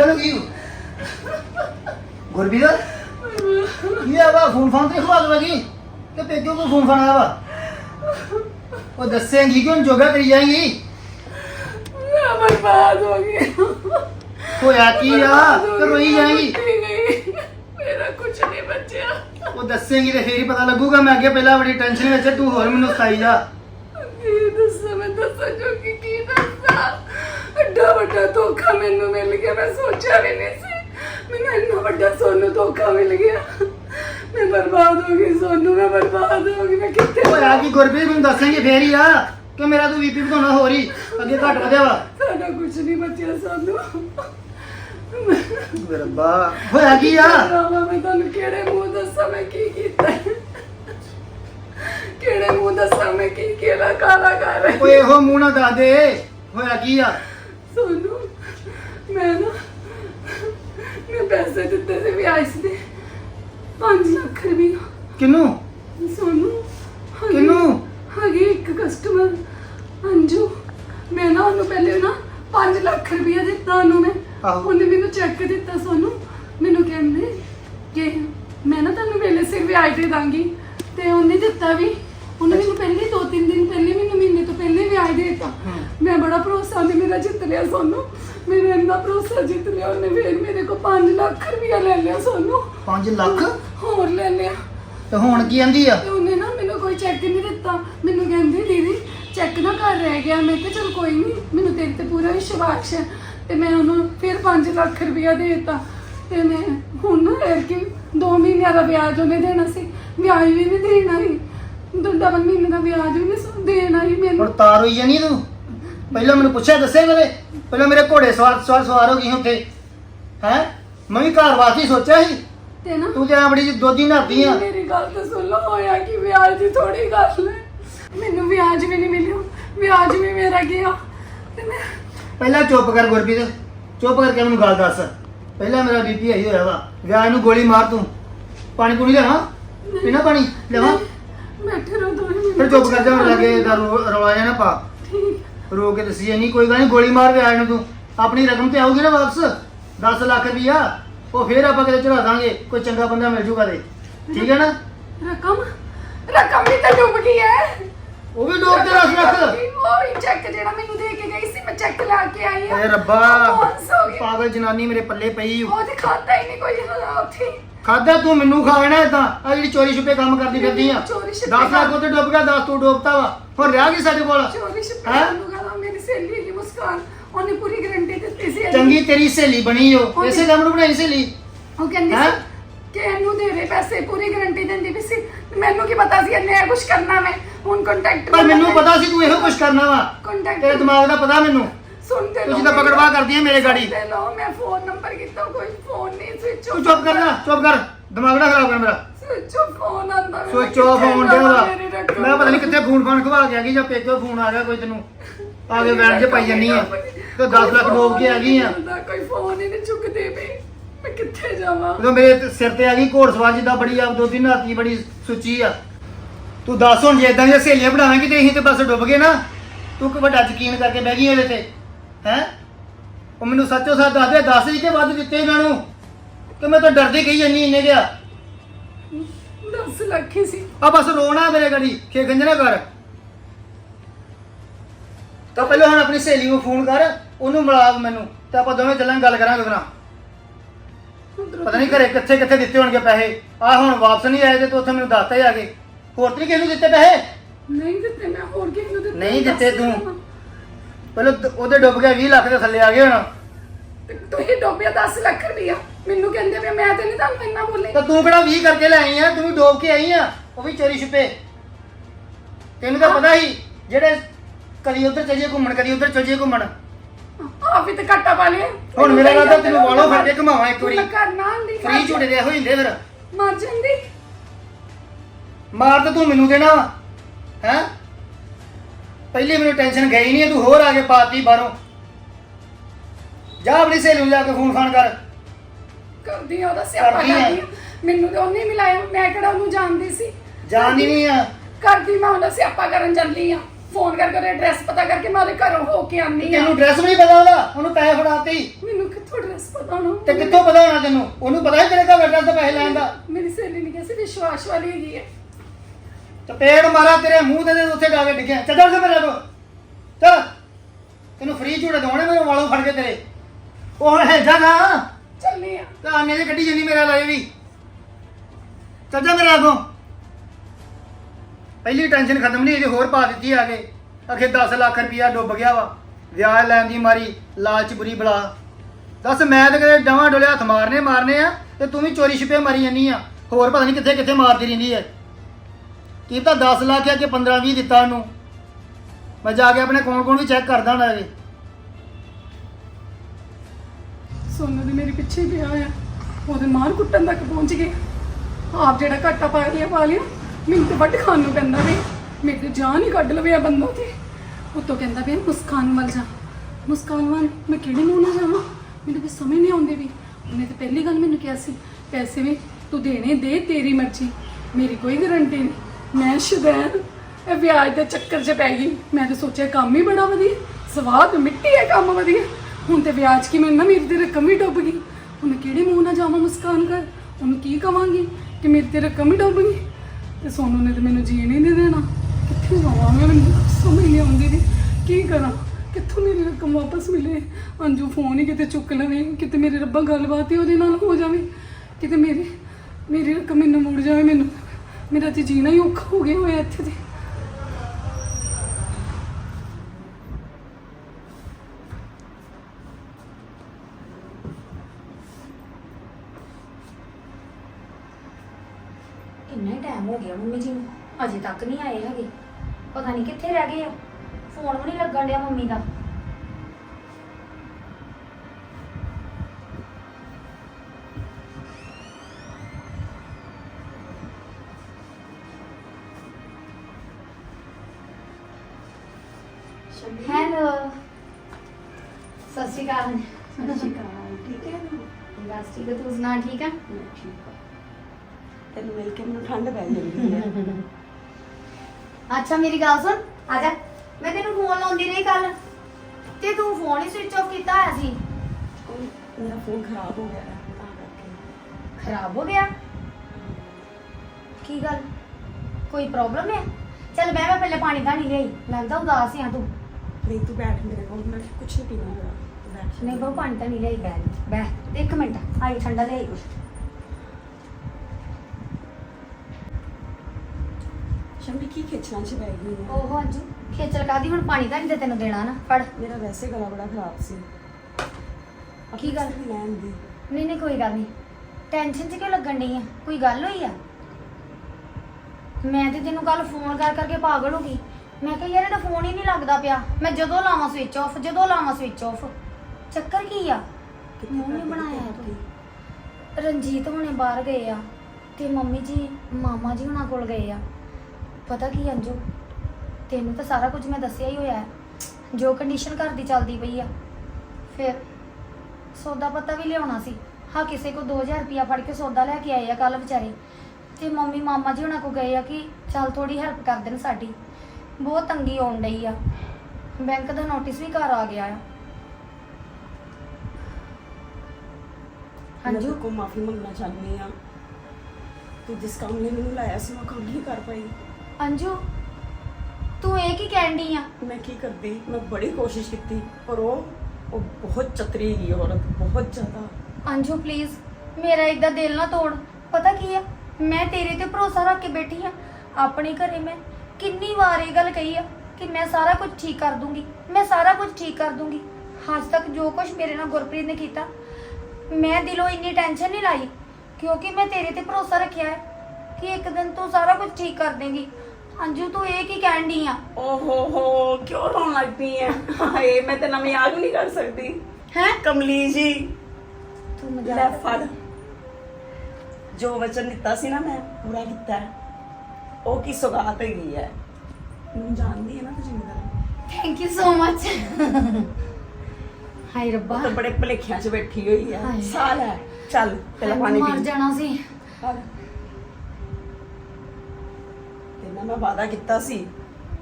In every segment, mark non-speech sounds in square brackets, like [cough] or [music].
ਹੋ ਗਈ ਗੁਰਬੀਰ ਕੀ ਆ ਵਾ ਫੋਨ ਫਾਨ ਤੇ ਖਵਾ ਲਵਾਂਗੀ ਤੇ ਪੇਕਿਓ ਕੋ ਫੋਨ ਫਾਨ ਆਇਆ ਵਾ ਉਹ ਦੱਸੇਂਗੀ ਕਿਉਂ ਜੋਗਾ ਕਰੀ ਜਾਏਗੀ ਮੈਂ ਬਰਬਾਦ ਹੋ ਗਈ ਹੋਇਆ ਕੀ ਆ ਰੋਈ ਜਾਏਗੀ ਮੇਰਾ ਕੁਝ ਨਹੀਂ ਬਚਿਆ ਉਹ ਦੱਸੇਂਗੀ ਤੇ ਫੇਰ ਹੀ ਪਤਾ ਲੱਗੂਗਾ ਮੈਂ ਅੱਗੇ ਪਹਿਲਾਂ ਬੜੀ ਟੈਨਸ਼ਨ ਵਿੱਚ ਤੂੰ ਹੋਰ ਮੈਨੂੰ ਸਤਾਈ ਜਾ ਕੀ ਦੱਸਾਂ ਮੈਂ ਦੱਸਾਂ ਜੋ ਕਿ ਕੀ ਦੱਸਾਂ ਐਡਾ ਵੱਡਾ ਧੋਖਾ ਮੈਨੂੰ ਮਿਲ ਗਿਆ ਮੈਂ ਸੋਚਿਆ ਵੀ ਨਹੀਂ ਸੀ। ਮੈਨੂੰ ਇੰਨਾ ਵੱਡਾ ਸੋਨੂੰ ਧੋਖਾ ਮਿਲ ਗਿਆ। ਮੈਂ ਬਰਬਾਦ ਹੋ ਗਈ ਸੋਨੂੰ ਮੈਂ ਬਰਬਾਦ ਹੋ ਗਈ ਮੈਂ ਕਿੱਥੇ ਹੋਇਆ ਕੀ ਗੁਰਬੀਰ ਮੈਨੂੰ ਦੱਸੇਂਗੀ ਫੇਰ ਹੀ ਆ। ਕਿ ਮੇਰਾ ਤੂੰ ਵੀਪੀ ਵਧਾਉਣਾ ਹੋਰ ਹੀ ਅੱਗੇ ਘਟ ਵਧਿਆ ਵਾ। ਸਾਡਾ ਕੁਝ ਨਹੀਂ ਬਚਿਆ ਸਾਨੂੰ। ਰੱਬਾ ਹੋਇਆ ਕੀ ਆ? ਰਾਮਾ ਮੈਂ ਤੁਹਾਨੂੰ ਕਿਹੜੇ ਮੂੰਹ ਦੱਸਾਂ ਮੈਂ ਕੀ ਕੀਤਾ? ਕਿਹੜੇ ਮੂੰਹ ਦੱਸਾਂ ਮੈਂ ਕੀ ਕਿਹੜਾ ਕਾਲਾ ਕਰ ਓਏ ਇਹੋ ਮੂੰਹ ਨਾ ਦੱਸ ਦੇ। ਹੋਇਆ ਕੀ ਆ? ਸੋਨੂੰ ਮੈਂ ਨਾ ਮੈਂ ਪੈਸੇ ਦਿੱਤੇ ਸੀ ਵਿਆਜ ਦੇ। 5 ਲੱਖ ਰੁਪਏ ਕਿਨੂੰ? ਸੋਨੂੰ। ਹੈਗੀ- ਕਿਹਨੂੰ? ਹੈਗੀ ਇੱਕ ਕਸਟਮਰ ਅੰਜੂ ਮੈਂ ਨਾ ਉਹਨੂੰ ਪਹਿਲੇ ਨਾ 5 ਲੱਖ ਰੁਪਏ ਦਿੱਤਾ ਉਹਨੂੰ ਮੈਂ। ਆਹੋ। ਉਹਨੇ ਮੈਨੂੰ ਚੈੱਕ ਦਿੱਤਾ ਸੋਨੂੰ। ਮੈਨੂੰ ਕਹਿੰਦੇ ਕਿ ਮੈਂ ਨਾ ਤੁਹਾਨੂੰ ਵੇਲੇ ਸਿਰ ਵਿਆਜ ਦੇ ਦਾਂਗੀ। ਤੇ ਉਹਨੇ ਦਿੱਤਾ ਵੀ। ਉਹਨੇ ਮੈਨੂੰ ਤਿੰਨ ਦਿਨ ਪਹਿਲੇ ਮੈਨੂੰ ਮਹੀਨੇ ਤੋਂ ਪਹਿਲੇ ਵਿਆਜ ਦੇ ਦਿੱਤਾ। ਮੈਂ ਬੜਾ ਭਰੋਸਾ ਉਹਨੇ ਮੇਰਾ ਜਿੱਤ ਲਿਆ ਸੋਨੂੰ। ਮੇਰਾ ਇੰਨਾ ਭਰੋਸਾ ਜਿੱਤ ਲਿਆ ਉਹਨੇ ਫਿਰ ਮੇਰੇ ਕੋਲ 5 ਲੱਖ ਰੁਪਏ ਲੈ ਲਿਆ ਸੋਨੂੰ। 5 ਲੱਖ? ਹੋਰ ਲੈ ਲਿਆ। ਤੇ ਹੁਣ ਕੀ ਆਂਦੀ ਆ? ਤੇ ਉਹਨੇ ਨਾ ਮੈਨੂੰ ਕੋਈ ਚੈੱਕ ਨਹੀਂ ਦਿੱਤਾ। ਮੈਨੂੰ ਕਹਿੰਦੀ ਦੀਦੀ ਚੈੱਕ ਨਾ ਕਰ ਰਹਿ ਗਿਆ। ਮੈਂ ਕਿਹਾ ਚਲ ਕੋਈ ਨਹੀਂ ਮੈਨੂੰ ਤੇਰੇ ਤੇ ਪੂਰਾ ਵਿਸ਼ਵਾਸ ਹੈ। ਤੇ ਮੈਂ ਉਹਨੂੰ ਫਿਰ 5 ਲੱਖ ਰੁਪਇਆ ਦੇ ਦਿੱਤਾ। ਤੇ ਮੈਂ ਹੁਣ ਨਾ ਇਹ ਕਿ 2 ਮਹੀਨਿਆਂ ਦਾ ਵਿਆਜ ਉਹਨੇ ਦੇਣਾ ਸੀ। ਵਿਆਜ ਵੀ ਨਹੀਂ ਦੇਣਾ ਹੀ ਦੁੱਡਾ ਮਹੀਨੇ ਦਾ ਵਿਆਜ ਵੀ ਨਹੀਂ ਦੇਣਾ ਹੀ ਮੈਨੂੰ। ਹੁਣ ਤਾਰ ਹੋਈ ਜਾਨੀ ਤੂੰ? ਪਹਿਲਾਂ ਮੈਨੂੰ ਪੁੱਛਿਆ ਦੱਸੇ ਕਦੇ? ਪਹਿਲਾਂ ਮੇਰੇ ਘੋੜੇ ਸਵਾਰ ਸਵਾਰ ਸਵਾਰ ਹੋ ਗਈ ਉੱਥੇ। ਹੈ? ਮੈਂ ਵੀ ਘਰ ਵਾਸਤੇ ਹੀ ਸੋਚਿਆ ਸੀ। ਤੇ ਨਾ ਤੂੰ ਤੇ ਆ ਬੜੀ ਦੋਦੀ ਨਹਾਤੀ ਆ। ਮੇਰੀ ਗੱਲ ਤਾਂ ਸੁਣ ਲਓ ਹੋਇਆ ਕਿ ਵਿਆਜ ਦੀ ਥੋੜੀ ਗੱਲ ਹੈ। ਮੈਨੂੰ ਵਿਆਜ ਵੀ ਨਹੀਂ ਮਿਲਿਆ ਵਿਆਜ ਵੀ ਮੇਰਾ ਗਿਆ। ਤੇ ਮੈਂ ਪਹਿਲਾਂ ਚੁੱਪ ਕਰ ਗੁਰਪ੍ਰੀਤ ਚੁੱਪ ਕਰਕੇ ਮੈਨੂੰ ਗੱਲ ਦੱਸ। ਪਹਿਲਾਂ ਮੇਰਾ ਬੀਪੀ ਆਈ ਹੋਇਆ ਵਾ। ਵਿਆਹ ਨੂੰ ਗੋਲੀ ਮਾਰ ਤੂੰ। ਪਾਣੀ ਪੂਣੀ ਲਿਆਵਾਂ? ਪੀਣਾ ਪਾਣੀ? ਲਿਆਵਾਂ? ਫਿਰ ਚੁੱਪ ਕਰ ਜਾ ਹੁਣ ਲੱਗੇ ਦਾ ਰੌਲਾ ਨਾ ਪਾ। ਰੋ ਕੇ ਦੱਸੀ ਨਹੀਂ ਕੋਈ ਗੱਲ ਨਹੀਂ ਗੋਲੀ ਮਾਰ ਵਿਆਹ ਨੂੰ ਤੂੰ। ਆਪਣੀ ਰਕਮ ਤੇ ਆਊਗੀ ਨਾ ਵਾਪਸ? 10 ਲੱਖ ਰੁਪਈਆ। ਉਹ ਫੇਰ ਆਪਾਂ ਕਿਤੇ ਚੜਾ ਦਾਂਗੇ ਕੋਈ ਚੰਗਾ ਬੰਦਾ ਮਿਲ ਜੂਗਾ ਤੇ। ਠੀਕ ਹੈ ਨਾ? ਰਕਮ? ਰਕਮ ਵੀ ਤਾਂ ਡੁੱਬ ਗਈ ਹੈ ਉਹ ਵੀ ਡੋਬ ਤੇ ਰੱਖ ਰੱਖ ਉਹ ਵੀ ਚੈੱਕ ਜਿਹੜਾ ਮੈਨੂੰ ਦੇ ਕੇ ਗਈ ਸੀ ਮੈਂ ਚੈੱਕ ਲਾ ਕੇ ਆਈ ਹਾਂ ਏ ਰੱਬਾ ਪਾਗਲ ਜਨਾਨੀ ਮੇਰੇ ਪੱਲੇ ਪਈ। ਉਹ ਤੇ ਖਾਤਾ ਹੀ ਨਹੀਂ ਕੋਈ ਹਾਂ ਉੱਥੇ। ਖਾਦਾ ਤੂੰ ਮੈਨੂੰ ਖਾਣਾ ਇਦਾਂ ਆ ਜਿਹੜੀ ਚੋਰੀ ਛੁਪੇ ਕੰਮ ਕਰਦੀ ਫਿਰਦੀ ਆ। ਚੋਰੀ ਛਿਪੇ 10 ਲੱਖ ਉੱਤੇ ਡੁੱਬ ਗਿਆ 10 ਤੂੰ ਡੋਬਤਾ ਵਾ। ਹੁਣ ਰਿਹਾ ਕੀ ਸਾਡੇ ਕੋਲ। ਚੋਰੀ ਛਿਪੇ ਹੈਂ? ਨੂੰ ਗਾਲਾਂ ਮੇਰੀ ਸਹੇਲੀ ਹੈਗੀ ਮੁਸਕਾਨ। ਉਹਨੇ ਪੂਰੀ ਗਾਰੰਟੀ ਦਿੱਤੀ ਸੀ ਚੰਗੀ ਤੇਰੀ ਸਹੇਲੀ ਬਣੀ ਓ। ਇਸੇ ਕੰਮ ਨੂੰ ਬਣਾਈ ਸਹੇਲੀ? ਉਹ ਕਹਿੰਦੀ ਹੈਂ? ਸੀ ਕਿ ਇਹਨੂੰ ਦੇ ਦੇ ਪੈਸੇ ਪੂਰੀ ਗਾਰੰਟੀ ਦਿੰਦੀ ਵੀ ਸੀ। ਮੈਨੂੰ ਕੀ ਪਤਾ ਸੀ ਇਹਨੇ ਕੁਝ ਕਰਨਾ ਮੈਂ ਹੁਣ ਕੰਟੈਕਟ ਪਰ ਮੈਨੂੰ ਪਤਾ ਸੀ ਤੂੰ ਇਹੋ ਕੁਝ ਕਰਨਾ ਵਾ। ਕੰਟੈਕਟ ਤੇਰੇ ਦਿਮਾਗ ਦਾ ਪਤਾ ਮੈਨੂੰ। ਸੁਣਦੇ ਤੁਸੀਂ ਤਾਂ ਪਕੜਵਾ ਕਰਦੀ ਹੈ ਮੇਰੇ ਗਾੜੀ। ਲਓ ਮੈਂ ਫੋਨ ਨੰਬਰ ਕੀਤਾ ਕੋਈ ਫੋਨ ਨਹੀਂ ਸਵਿਚ ਤੂੰ ਚੁੱਪ ਕਰ ਨਾ ਚੁੱਪ ਕਰ। ਦਿਮਾਗ ਨਾ ਖਰਾਬ ਕਰ ਮੇਰਾ। ਸਵਿਚ ਫੋਨ ਆਂਦਾ ਸੋਚ ਆਫ ਹੋਣ ਮੇਰੀ ਰਕਮ? ਮੈਂ ਪਤਾ ਨਹੀਂ ਕਿੱਥੇ ਫੋਨ ਫਾਨ ਖਵਾ ਕੇ ਆ ਗਈ ਜਾਂ ਪੇਕੇ ਫੋਨ ਆ ਗਿਆ ਕੋਈ ਤੈਨੂੰ। ਆ ਕੇ ਬੈਠ ਕੇ ਪਾਈ ਜਾਨੀ ਆ। ਤੇ 10 ਲੱਖ ਡੋਬ ਕੇ ਆ ਗਈ ਆ। ਉਹਦਾ ਕੋਈ ਫੋਨ ਹੀ ਨਹੀਂ ਚੁੱਕਦੇ ਪਏ ਮੈਂ ਕਿੱਥੇ ਜਾਵਾਂ? ਉਦੋਂ ਮੇਰੇ ਤੇ ਸਿਰ ਤੇ ਆ ਗਈ ਘੋੜਸਵਾਰ ਜਿੱਦਾਂ ਬੜੀ ਆ ਦੋ ਬੜੀ ਸੁੱਚੀ ਆ। ਤੂੰ ਦੱਸ ਹੁਣ ਜੇ ਇਦਾਂ ਦੀਆਂ ਸਹੇਲੀਆਂ ਬਣਾਵੇਂਗੀ ਤੇ ਅਸੀਂ ਤੇ ਬਸ ਡੁੱਬ ਗਏ ਨਾ। ਤੂੰ ਕਿ ਵੱਡਾ ਯਕੀਨ ਕਰਕੇ ਬਹਿ ਗਈ ਉਹਦੇ ਤੇ। ਹੈ? ਉਹ ਮੈਨੂੰ ਸੱਚੋ ਸੱਚ ਦੱਸ ਦੇ 10 ਹੀ ਕੇ ਵੱਧ ਦਿੱਤੇ ਇਹਨਾਂ ਨੂੰ? ਕਿ ਮੈਂ ਤਾਂ ਡਰਦੀ ਗਈ ਇੰਨੀ ਇੰਨੇ ਗਿਆ 10 ਲੱਖ ਹੀ ਸੀ। ਆ ਬਸ ਰੋਣਾ ਮੇਰੇ ਗੜੀ ਖੇ ਗੰਜਣਾ ਕਰ। ਤਾਂ ਪਹਿਲਾਂ ਹੁਣ ਆਪਣੀ ਸਹੇਲੀ ਨੂੰ ਫੋਨ ਕਰ ਉਹਨੂੰ ਮਿਲਾ ਮੈਨੂੰ ਤੇ ਆਪਾਂ ਦੋਵੇਂ ਚੱਲਾਂਗੇ ਗੱਲ ਕਰਾਂਗੇ ਉੱਧਰੋਂ ਪਤਾ ਨਹੀਂ ਘਰੇ ਕਿੱਥੇ ਕਿੱਥੇ ਦਿੱਤੇ ਹੋਣਗੇ ਪੈਸੇ। ਆ ਹੁਣ ਵਾਪਸ ਨਹੀਂ ਆਏ ਤੇ ਤੂੰ ਉੱਥੇ ਮੈਨੂੰ ਦੱਸਤਾ ਹੀ ਆ ਕੇ। ਹੋਰ ਤਰੀਕੇ ਨੂੰ ਦਿੱਤੇ ਪੈਸੇ? ਨਹੀਂ ਦਿੱਤੇ ਮੈਂ ਹੋਰ ਕਿਸ ਨੂੰ ਦਿੱਤੇ? ਨਹੀਂ ਦਿੱਤੇ ਦੱਸ ਤੂੰ। ਪਹਿਲਾਂ ਦ- ਉਹਦੇ ਡੁੱਬ ਗਿਆ 20 ਲੱਖ ਦੇ ਥੱਲੇ ਆ ਗਏ ਹੁਣ। ਤੇ ਤੁਸੀਂ ਡੋਬਿਆ 10 ਲੱਖ ਰੁਪਇਆ ਮੈਨੂੰ ਕਹਿੰਦੇ ਵੀ ਮੈਂ ਤੇ ਨਹੀਂ ਤੁਹਾਨੂੰ ਇੰਨਾ ਬੋਲੇ ਤਾਂ ਤੂੰ ਕਿਹੜਾ 20 ਕਰਕੇ ਲੈ ਆਈ ਆ? ਤੂੰ ਵੀ ਡੋਬ ਕੇ ਆਈ ਆ ਉਹ ਵੀ ਚੋਰੀ ਛੁਪੇ। ਤੈਨੂੰ ਤਾਂ ਪਤਾ ਹੀ ਜਿਹੜੇ ਕਦੀ ਉੱਧਰ ਚੱਜੇ ਘੁੰਮਣ ਕਦੀ ਉੱਧਰ ਚੱਜੇ ਘੁੰਮਣ। ਆ ਵੀ ਤੇ ਘਾਟਾ ਪਾ ਲਿਆ। ਹੁਣ ਮੇਰਾ ਰਾਦਾ ਤੈਨੂੰ ਵਾਲੋਂ ਫੜ ਕੇ ਘੁਮਾਵਾਂ ਇੱਕ ਵਾਰੀ। ਫ੍ਰੀ ਝੂਟੇ ਦੇ ਹੋ ਜਾਂਦੇ ਫਿਰ। ਮਰ ਜਾਂਦੀ। ਮਾਰ ਤਾਂ ਤੂੰ ਮੈਨੂੰ ਦੇਣਾ ਹੈ? ਪਹਿਲੇ ਮੈਨੂੰ ਟੈਨਸ਼ਨ ਗਈ ਨਹੀਂ ਤੂੰ ਹੋਰ ਆ ਕੇ ਪਾਤੀ ਬਾਹਰੋਂ। ਜਾ ਆਪਣੀ ਸਹੇਲੀ ਨੂੰ ਜਾ ਕੇ ਫੋਨ ਫਾਨ ਕਰ। ਕਰਦੀ ਆ ਉਹਦਾ ਸਿਆਪਾ ਕਰਦੀ ਆ। ਕਰਦੀ ਆ। ਮੈਨੂੰ ਤੇ ਉਹਨੇ ਹੀ ਮਿਲਾਇਆ ਮੈਂ ਕਿਹੜਾ ਉਹਨੂੰ ਜਾਣਦੀ ਸੀ? ਜਾਣਦੀ ਨਹੀਂ ਆ। ਕਰਦੀ ਮੈਂ ਉਹਦਾ ਸਿਆਪਾ ਕਰਨ ਚੱਲੀ ਆ। ਫੋਨ ਕਰਕੇ ਉਹਦਾ ਐਡਰੈਸ ਪਤਾ ਕਰਕੇ ਮੈਂ ਉਹਦੇ ਘਰੋਂ ਹੋ ਕੇ ਆਨੀ ਆ ਤੈਨੂੰ ਡਰੈਸ ਵੀ ਨਹੀਂ ਪਤਾ ਉਹਦਾ ਉਹਨੂੰ ਪੈਸੇ ਫੜਾਤੇ। ਮੈਨੂੰ ਕਿੱਥੋਂ ਐਡਰੈਸ ਪਤਾ ਹੋਣਾ ਤੇ ਕਿੱਥੋਂ ਪਤਾ ਹੋਣਾ ਤੈਨੂੰ? ਉਹਨੂੰ ਪਤਾ ਹੈ ਤੇਰੇ ਘਰ ਐਡਰੈਸ ਤੇ ਪੈਸੇ ਲੈਣ ਦਾ? ਮੇਰੀ ਸਹੇਲੀ ਨੇ ਕਿਹਾ ਸੀ ਵਿਸ਼ਵਾਸ ਵਾਲੀ ਹੈਗੀ ਹੈ ਚਪੇੜ ਮਾਰਾ ਤੇਰੇ ਮੂੰਹ ਤੇ ਤੇ ਉੱਥੇ ਜਾ ਕੇ ਡਿੱਗਿਆ। ਚੱਲ ਜਾ ਮੇਰੇ ਤੋਂ ਚੱਲ। ਤੈਨੂੰ ਫ੍ਰੀ ਝੂੜੇ ਦੋਣੇ ਮੇਰੇ ਵਾਲੋਂ ਫੜ ਕੇ ਤੇਰੇ। ਉਹ ਹੁਣ ਹਿਲ ਜਾ ਨਾ। ਚੱਲਨੀ ਆ। ਤਾਂ ਆਨੇ ਦੀ ਗੱਡੀ ਜੰਨੀ ਮੇਰਾ ਲਾਏ ਵੀ। ਚੱਲ ਜਾ ਮੇਰੇ ਅੱਗੋਂ। ਪਹਿਲੀ ਟੈਨਸ਼ਨ ਖਤਮ ਨਹੀਂ ਇਹਦੀ ਹੋਰ ਪਾ ਦਿੱਤੀ ਆ ਕੇ। ਅਖੇ 10 ਲੱਖ ਰੁਪਇਆ ਡੁੱਬ ਗਿਆ ਵਾ। ਵਿਆਜ ਲੈਣ ਦੀ ਮਾਰੀ ਲਾਲਚ ਬੁਰੀ ਬਲਾ। ਦੱਸ ਮੈਂ ਤੇ ਕਦੇ ਡਵਾਂ ਡੋਲੇ ਹੱਥ ਮਾਰਨੇ ਮਾਰਨੇ ਆ ਤੇ ਤੂੰ ਵੀ ਚੋਰੀ ਛਿਪੇ ਮਾਰੀ ਜਾਨੀ ਆ। ਹੋਰ ਪਤਾ ਨਹੀਂ ਕਿੱਥੇ ਕਿੱਥੇ ਮਾਰਦੀ ਰਹਿੰਦੀ ਐ। ਕੀ ਤਾਂ 10 ਲੱਖ ਆ ਕਿ 15 20 ਦਿੱਤਾ ਉਹਨੂੰ। ਮੈਂ ਜਾ ਕੇ ਆਪਣੇ ਕੌਣ ਕੌਣ ਵੀ ਚੈੱਕ ਕਰਦਾ ਹੁੰਦਾ ਇਹ। ਸੋਨੂੰ ਦੇ ਮੇਰੇ ਪਿੱਛੇ ਪਿਆ ਆ। ਉਹਦੇ ਮਾਰ ਕੁੱਟਣ ਤੱਕ ਪਹੁੰਚ ਗਏ। ਆਪ ਜਿਹੜਾ ਘਾਟਾ ਪਾ ਲਿਆ ਪਾ ਲਿਆ, ਮੈਨੂੰ ਤੇ ਵੱਢ ਖਾਣ ਨੂੰ ਪੈਂਦਾ ਵੀ। ਮੇਰੇ ਤੇ ਜਾਨ ਹੀ ਕੱਢ ਲਵੇ ਆ ਬੰਦਾ ਤੇ ਉਤੋਂ ਕਹਿੰਦਾ ਵੇ ਮੁਸਕਾਨ ਵੱਲ ਜਾ। ਮੁਸਕਾਨ ਵੱਲ ਮੈਂ ਕਿਹੜੇ ਮੂੰਹ ਨਾਲ ਜਾਵਾਂ? ਮੈਨੂੰ ਤੇ ਸਮਝ ਨਹੀਂ ਆਉਂਦੀ ਵੀ। ਉਹਨੇ ਤੇ ਪਹਿਲੀ ਗੱਲ ਮੈਨੂੰ ਕਿਹਾ ਸੀ, ਪੈਸੇ ਵੀ ਤੂੰ ਦੇਣੇ ਦੇ ਤੇਰੀ ਮਰਜ਼ੀ। ਮੇਰੀ ਕੋਈ ਗਰੰਟੀ ਨਹੀਂ। ਮੈਂ ਸ਼ੁਦੈਨ। ਇਹ ਵਿਆਜ ਦੇ ਚੱਕਰ 'ਚ ਪੈ ਗਈ। ਮੈਂ ਤਾਂ ਸੋਚਿਆ ਕੰਮ ਹੀ ਬੜਾ ਵਧੀਆ। ਸਵਾਦ ਮਿੱਟੀ ਹੈ ਕੰਮ ਵਧੀਆ। ਹੁਣ ਤੇ ਵਿਆਜ ਕੀ ਮੈਨੂੰ ਨਾ ਮੇਰੀ ਤੇ ਰਕਮ ਹੀ ਡੁੱਬ ਗਈ। ਹੁਣ ਕਿਹੜੇ ਮੂੰਹ ਨਾਲ ਜਾਵਾਂ ਮੁਸਕਾਨ ਕਰ ਉਹਨੂੰ ਕੀ ਕਵਾਂਗੀ ਕਿ ਮੇਰੀ ਤੇ ਰਕਮ ਹੀ ਡੁੱਬ ਗਈ। ਤੇ ਸੋਨੂ ਨੇ ਤੇ ਮੈਨੂੰ ਜੀਣ ਹੀ ਨਹੀਂ ਦੇਣਾ। ਕਿੱਥੇ ਜਾਵਾਂ ਮੈਂ ਮੈਨੂੰ? ਸਮਝ ਨਹੀਂ ਆਉਂਦੀ ਵੀ ਕੀ ਕਰਾਂ? ਕਿੱਥੋਂ ਮੇਰੀ ਰਕਮ ਵਾਪਸ ਮਿਲੇ? ਅੰਜੂ ਫੋਨ ਹੀ ਕਿਤੇ ਚੁੱਕ ਲਵੇ। ਕਿਤੇ ਮੇਰੇ ਰੱਬਾ ਗੱਲਬਾਤ ਹੀ ਉਹਦੇ ਨਾਲ ਹੋ ਜਾਵੇ। ਕਿਤੇ ਮੇਰੀ ਮੇਰੀ ਰਕਮ ਮੈਨੂੰ ਮੁੜ ਜਾਵੇ ਮੈਨੂੰ। ਮੇਰਾ ਤੇ ਜੀਣਾ ਹੀ ਔਖਾ ਹੋ ਗਿਆ ਹੋਇਆ ਇੱਥੇ ਤੇ। ਕਿੰਨਾ ਟਾਈਮ ਹੋ ਗਿਆ ਮੰਮੀ ਜੀ ਨੂੰ। ਅਜੇ ਤੱਕ ਨਹੀਂ ਆਏ ਹੈਗੇ। ਪਤਾ ਨਹੀਂ ਕਿੱਥੇ ਰਹਿ ਗਏ ਆ। ਫੋਨ ਵੀ ਨਹੀਂ ਲੱਗਣ ਡਿਆ ਮੰਮੀ ਦਾ। ਹੈ ਤੂੰ ਸੁਣਾ ਠੀਕ ਆ? ਠੀਕ ਆ ਤੈਨੂੰ ਮਿਲ ਕੇ ਮੈਨੂੰ ਠੰਡ ਪੈ ਜਾਂਦੀ ਹੈ। ਅੱਛਾ ਮੇਰੀ ਗੱਲ ਸੁਣ ਆ ਜਾ। ਮੈਂ ਤੈਨੂੰ ਫੋਨ ਲਾਉਂਦੀ ਰਹੀ ਕੱਲ ਤੇ ਤੂੰ ਫੋਨ ਹੀ ਸਵਿਚ ਆਫ ਕੀਤਾ ਹੋਇਆ ਸੀ। ਉਹ ਮੇਰਾ ਫੋਨ ਖਰਾਬ ਹੋ ਗਿਆ। ਹੈ, ਤਾਂ ਕਰਕੇ। ਖਰਾਬ ਹੋ ਗਿਆ? ਕੀ ਗੱਲ? ਕੋਈ ਪ੍ਰੋਬਲਮ ਹੈ? ਚੱਲ ਬਹਿ ਮੈਂ ਪਹਿਲੇ ਪਾਣੀ ਧਾਣੀ ਲਈ ਲੱਗਦਾ ਉਦਾਸ ਆ ਤੂੰ। ਨਹੀਂ ਤੂੰ ਬੈਠ ਮੇਰੇ ਕੋਲ ਮੈਂ ਕੁਝ ਨਹੀਂ ਪੀਣਾ। ਹੈਗਾ ਨਹੀਂ ਬਹੁ ਪਾਣੀ ਧਾਣੀ ਲਈ ਬਹਿ ਬਹਿ ਇੱਕ ਮਿੰਟ ਆਈ ਠੰਡਾ ਲਈ ਕੁਛ। ਸ਼ਮੀ ਕੀ ਖਿੱਚਣਾ ਚ ਪੈ ਗਈ ਹੈ ਓਹੋ ਅੰਜੂ ਖੇਚਲ ਕਾਦੀ ਹੁਣ ਪਾਣੀ ਧਾਣੀ ਤੇ ਤੈਨੂੰ ਦੇਣਾ ਨਾ। ਫੜ। ਮੇਰਾ ਵੈਸੇ ਗਲਾ ਬੜਾ ਖਰਾਬ ਸੀ। ਕੀ ਗੱਲ? ਆਪਣੀ ਲੈਣ ਦੀ। ਨਹੀਂ ਨਹੀਂ ਕੋਈ ਗੱਲ ਨਹੀਂ। ਟੈਨਸ਼ਨ 'ਚ ਕਿਉਂ ਲੱਗਣ ਡਈ ਆ? ਕੋਈ ਗੱਲ ਹੋਈ ਆ? ਮੈਂ ਤੇ ਤੈਨੂੰ ਕੱਲ ਫੋਨ ਕਰ ਕਰਕੇ ਪਾਗਲ ਹੋ ਗਈ। ਮੈਂ ਕਿਹਾ ਯਾਰ ਇਹਦਾ ਫੋਨ ਹੀ ਨਹੀਂ ਲੱਗਦਾ ਪਿਆ। ਮੈਂ ਜਦੋਂ ਲਾਵਾਂ ਸਵਿਚ ਆਫ ਜਦੋਂ ਲਾਵਾਂ ਸਵਿਚ ਆਫ ਚੱਕਰ ਕੀ ਆ? ਮੂੰਹ ਨੀ ਕਰਦੀ ਬਣਾਇਆ? ਤੂੰ ਰਣਜੀਤ ਹੁਣੇ ਬਾਹਰ ਗਏ ਆ ਤੇ ਮੰਮੀ ਜੀ ਮਾਮਾ ਜੀ ਹੁਣਾਂ ਕੋਲ ਗਏ ਆ। ਪਤਾ ਕੀ ਅੰਜੂ? ਤੈਨੂੰ ਤਾਂ ਸਾਰਾ ਕੁਝ ਮੈਂ ਦੱਸਿਆ ਹੀ ਹੋਇਆ ਹੈ। ਜੋ ਕੰਡੀਸ਼ਨ ਘਰ ਦੀ ਚੱਲਦੀ ਪਈ ਆ। ਫਿਰ ਸੌਦਾ ਪੱਤਾ ਵੀ ਲਿਆਉਣਾ ਸੀ। ਹਾਂ ਕਿਸੇ ਕੋ 2000 ਰੁਪਿਆ ਫੜ ਕੇ ਸੌਦਾ ਲੈ ਕੇ ਆਏ ਆ ਕੱਲ ਵਿਚਾਰੇ। ਤੇ ਮੰਮੀ ਮਾਮਾ ਜੀ ਹੁਣਾਂ ਕੋ ਗਏ ਆ ਕਿ ਚੱਲ ਥੋੜੀ ਹੈਲਪ ਕਰ ਦੇਣ ਸਾਡੀ। ਬਹੁਤ ਤੰਗੀ ਆਉਣ ਡਈ ਆ। ਬੈਂਕ ਦਾ ਨੋਟਿਸ ਵੀ ਘਰ ਆ ਗਿਆ ਆ। ਹਾਂਜੀ। ਤੇਰੇ ਕੋਲ ਮਾਫੀ ਮੰਗਣਾ ਚਾਹੁੰਦੀ ਆ ਤੂੰ ਜਿਸ ਕੰਮ ਲਈ ਮੈਨੂੰ ਲਾਇਆ ਸੀ ਮੈਂ ਕੰਮ ਨਹੀਂ ਕਰ ਪਾਈ। ਅੰਜੂ ਤੂੰ ਇਹ ਕੀ ਕਹਿਣੀ ਆ? ਮੈਂ ਕੀ ਕਰਦੀ? ਮੈਂ ਬੜੀ ਕੋਸ਼ਿਸ਼ ਕੀਤੀ ਪਰ ਉਹ ਉਹ ਬਹੁਤ ਚਤਰੀ ਗਈ ਔਰਤ ਬਹੁਤ ਜ਼ਿਆਦਾ। ਅੰਜੂ ਪਲੀਜ਼ ਮੇਰਾ ਇਦਾਂ ਦਿਲ ਨਾ ਤੋੜ। ਪਤਾ ਕੀ ਆ? ਮੈਂ ਤੇਰੇ ਤੇ ਭਰੋਸਾ ਰੱਖ ਕੇ ਬੈਠੀ ਆ। ਆਪਣੇ ਘਰੇ ਮੈਂ ਕਿੰਨੀ ਵਾਰ ਇਹ ਗੱਲ ਕਹੀ ਆ ਕਿ ਮੈਂ ਸਾਰਾ ਕੁਝ ਠੀਕ ਕਰ ਦੂੰਗੀ। ਮੈਂ ਸਾਰਾ ਕੁਝ ਠੀਕ ਕਰ ਦੂੰਗੀ। ਅੱਜ ਤੱਕ ਜੋ ਕੁਝ ਮੇਰੇ ਨਾਲ ਗੁਰਪ੍ਰੀਤ ਨੇ ਕੀਤਾ ਮੈਂ ਦਿਲੋਂ ਇੰਨੀ ਟੈਨਸ਼ਨ ਨਹੀਂ ਲਾਈ ਕਿਉਂਕਿ ਮੈਂ ਤੇਰੇ ਤੇ ਭਰੋਸਾ ਰੱਖਿਆ ਹੈ ਕਿ ਇੱਕ ਦਿਨ ਤੂੰ ਸਾਰਾ ਕੁਝ ਠੀਕ ਕਰ ਦੇਂਗੀ ਅੰਜੂ ਤੂੰ ਇਹ ਕੀ ਕਹਿਣ ਡਈ ਆ ਓਹੋ ਹੋ ਕਿਉਂ ਰੋਣ ਲੱਗ ਪਈ ਹੈ ਹਾਏ ਮੈਂ ਤੇ ਨਾ ਮਜ਼ਾਕ ਨਹੀਂ ਕਰ ਸਕਦੀ ਹੈ ਕਮਲੀ ਜੀ ਤੂੰ ਲੈ ਮਜ਼ਾਕ ਫੜ ਜੋ ਵਚਨ ਦਿੱਤਾ ਸੀ ਨਾ ਮੈਂ ਪੂਰਾ ਕੀਤਾ ਹੈ। ਉਹ ਕੀ ਸੁਗਾਤ ਹੈਗੀ ਹੈ ਮੈਨੂੰ ਜਾਣਦੀ ਹੈ ਨਾ ਤੂੰ ਚੰਗੀ ਤਰ੍ਹਾਂ ਥੈਂਕ ਯੂ ਸੋ ਮਚ ਹਾਏ ਰੱਬਾ ਉਹ ਤਾਂ ਬੜੇ ਭਲੇਖਿਆਂ 'ਚ ਬੈਠੀ ਹੋਈ ਹਾਏ। ਸਾਲ ਹੈ। ਚੱਲ ਪਹਿਲਾਂ ਹਾਏ, ਪਾਣੀ ਮਰ ਪੀ। ਜਾਣਾ ਸੀ। ਤੇ ਨਾ ਮੈਂ ਵਾਦਾ ਕੀਤਾ ਸੀ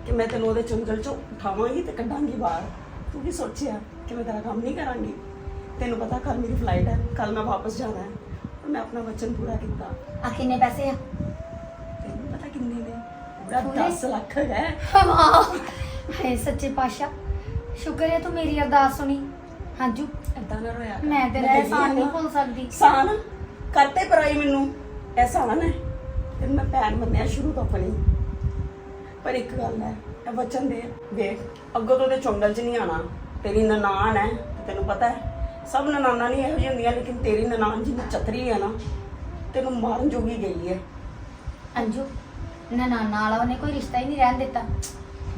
ਕਿ ਮੈਂ ਤੈਨੂੰ ਉਹਦੇ ਚੰਗਲ ਚੋਂ ਉਠਾਵਾਂਗੀ ਤੇ ਕੱਢਾਂਗੀ ਬਾਹਰ। ਤੂੰ ਕੀ ਸੋਚਿਆ ਕਿ ਮੈਂ ਤੇਰਾ ਕੰਮ ਨਹੀਂ ਕਰਾਂਗੀ। ਤੈਨੂੰ ਪਤਾ ਕੱਲ ਮੇਰੀ ਫਲਾਈਟ ਹੈ। ਕੱਲ ਮੈਂ ਵਾਪਸ ਜਾਣਾ ਹੈ। ਪਰ ਮੈਂ ਆਪਣਾ ਵਚਨ ਪੂਰਾ ਕੀਤਾ। ਆ ਕਿੰਨੇ ਪੈਸੇ ਆ? ਤੈਨੂੰ ਪਤਾ ਕਿੰਨੇ ਨੇ? ਪੂਰਾ ਪੂਰੇ? 10 ਲੱਖ ਹੈ। ਹੈ ਸੱਚੇ ਪਾਸ਼ਾ ਸ਼ੁਕਰ ਹੈ ਤੂੰ ਮੇਰੀ ਅਰਦਾਸ ਸੁਣੀ। ਹਾਂਜੀ। ਏਦਾਂ ਨਾ ਰੋਇਆ ਕਰ। ਮੈਂ ਤੇਰਾ ਕਹਿੰਦੀ ਇਹਸਾਨ ਨਹੀਂ ਭੁੱਲ ਸਕਦੀ। ਸਾਨ ਕਰਤੇ ਪਰਾਈ ਮੈਨੂੰ। ਐਹਸਾਨ ਹੈ। ਤੈਨੂੰ ਮੈਂ ਭੈਣ ਮੰਨਿਆ ਸ਼ੁਰੂ ਤੋਂ ਆਪਣੀ। ਪਰ ਇੱਕ ਗੱਲ ਹੈ ਇਹ ਵਚਨ ਦੇ। ਵੇਖ ਅੱਗੋਂ ਤੋਂ ਤੇ ਚੁੰਗਲ 'ਚ ਨਹੀਂ ਆਣਾ ਤੇਰੀ ਨਨਾਣ ਹੈ ਤੇ ਤੈਨੂੰ ਪਤਾ ਹੈ ਸਭ ਨਨਾਣਾ ਨਹੀਂ ਇਹੋ ਜਿਹੀ ਹੁੰਦੀਆਂ ਲੇਕਿਨ ਤੇਰੀ ਨਨਾਣ ਜਿੰਨੀ ਚਤਰੀ ਹੈ ਨਾ ਤੈਨੂੰ ਮਾਰਨ ਜੋਗੀ ਗਈ ਹੈ। ਅੰਜੂ ਨਨਾਨਾ ਵਾਲਾ ਉਹਨੇ ਕੋਈ ਰਿਸ਼ਤਾ ਹੀ ਨਹੀਂ ਰਹਿਣ ਦਿੱਤਾ।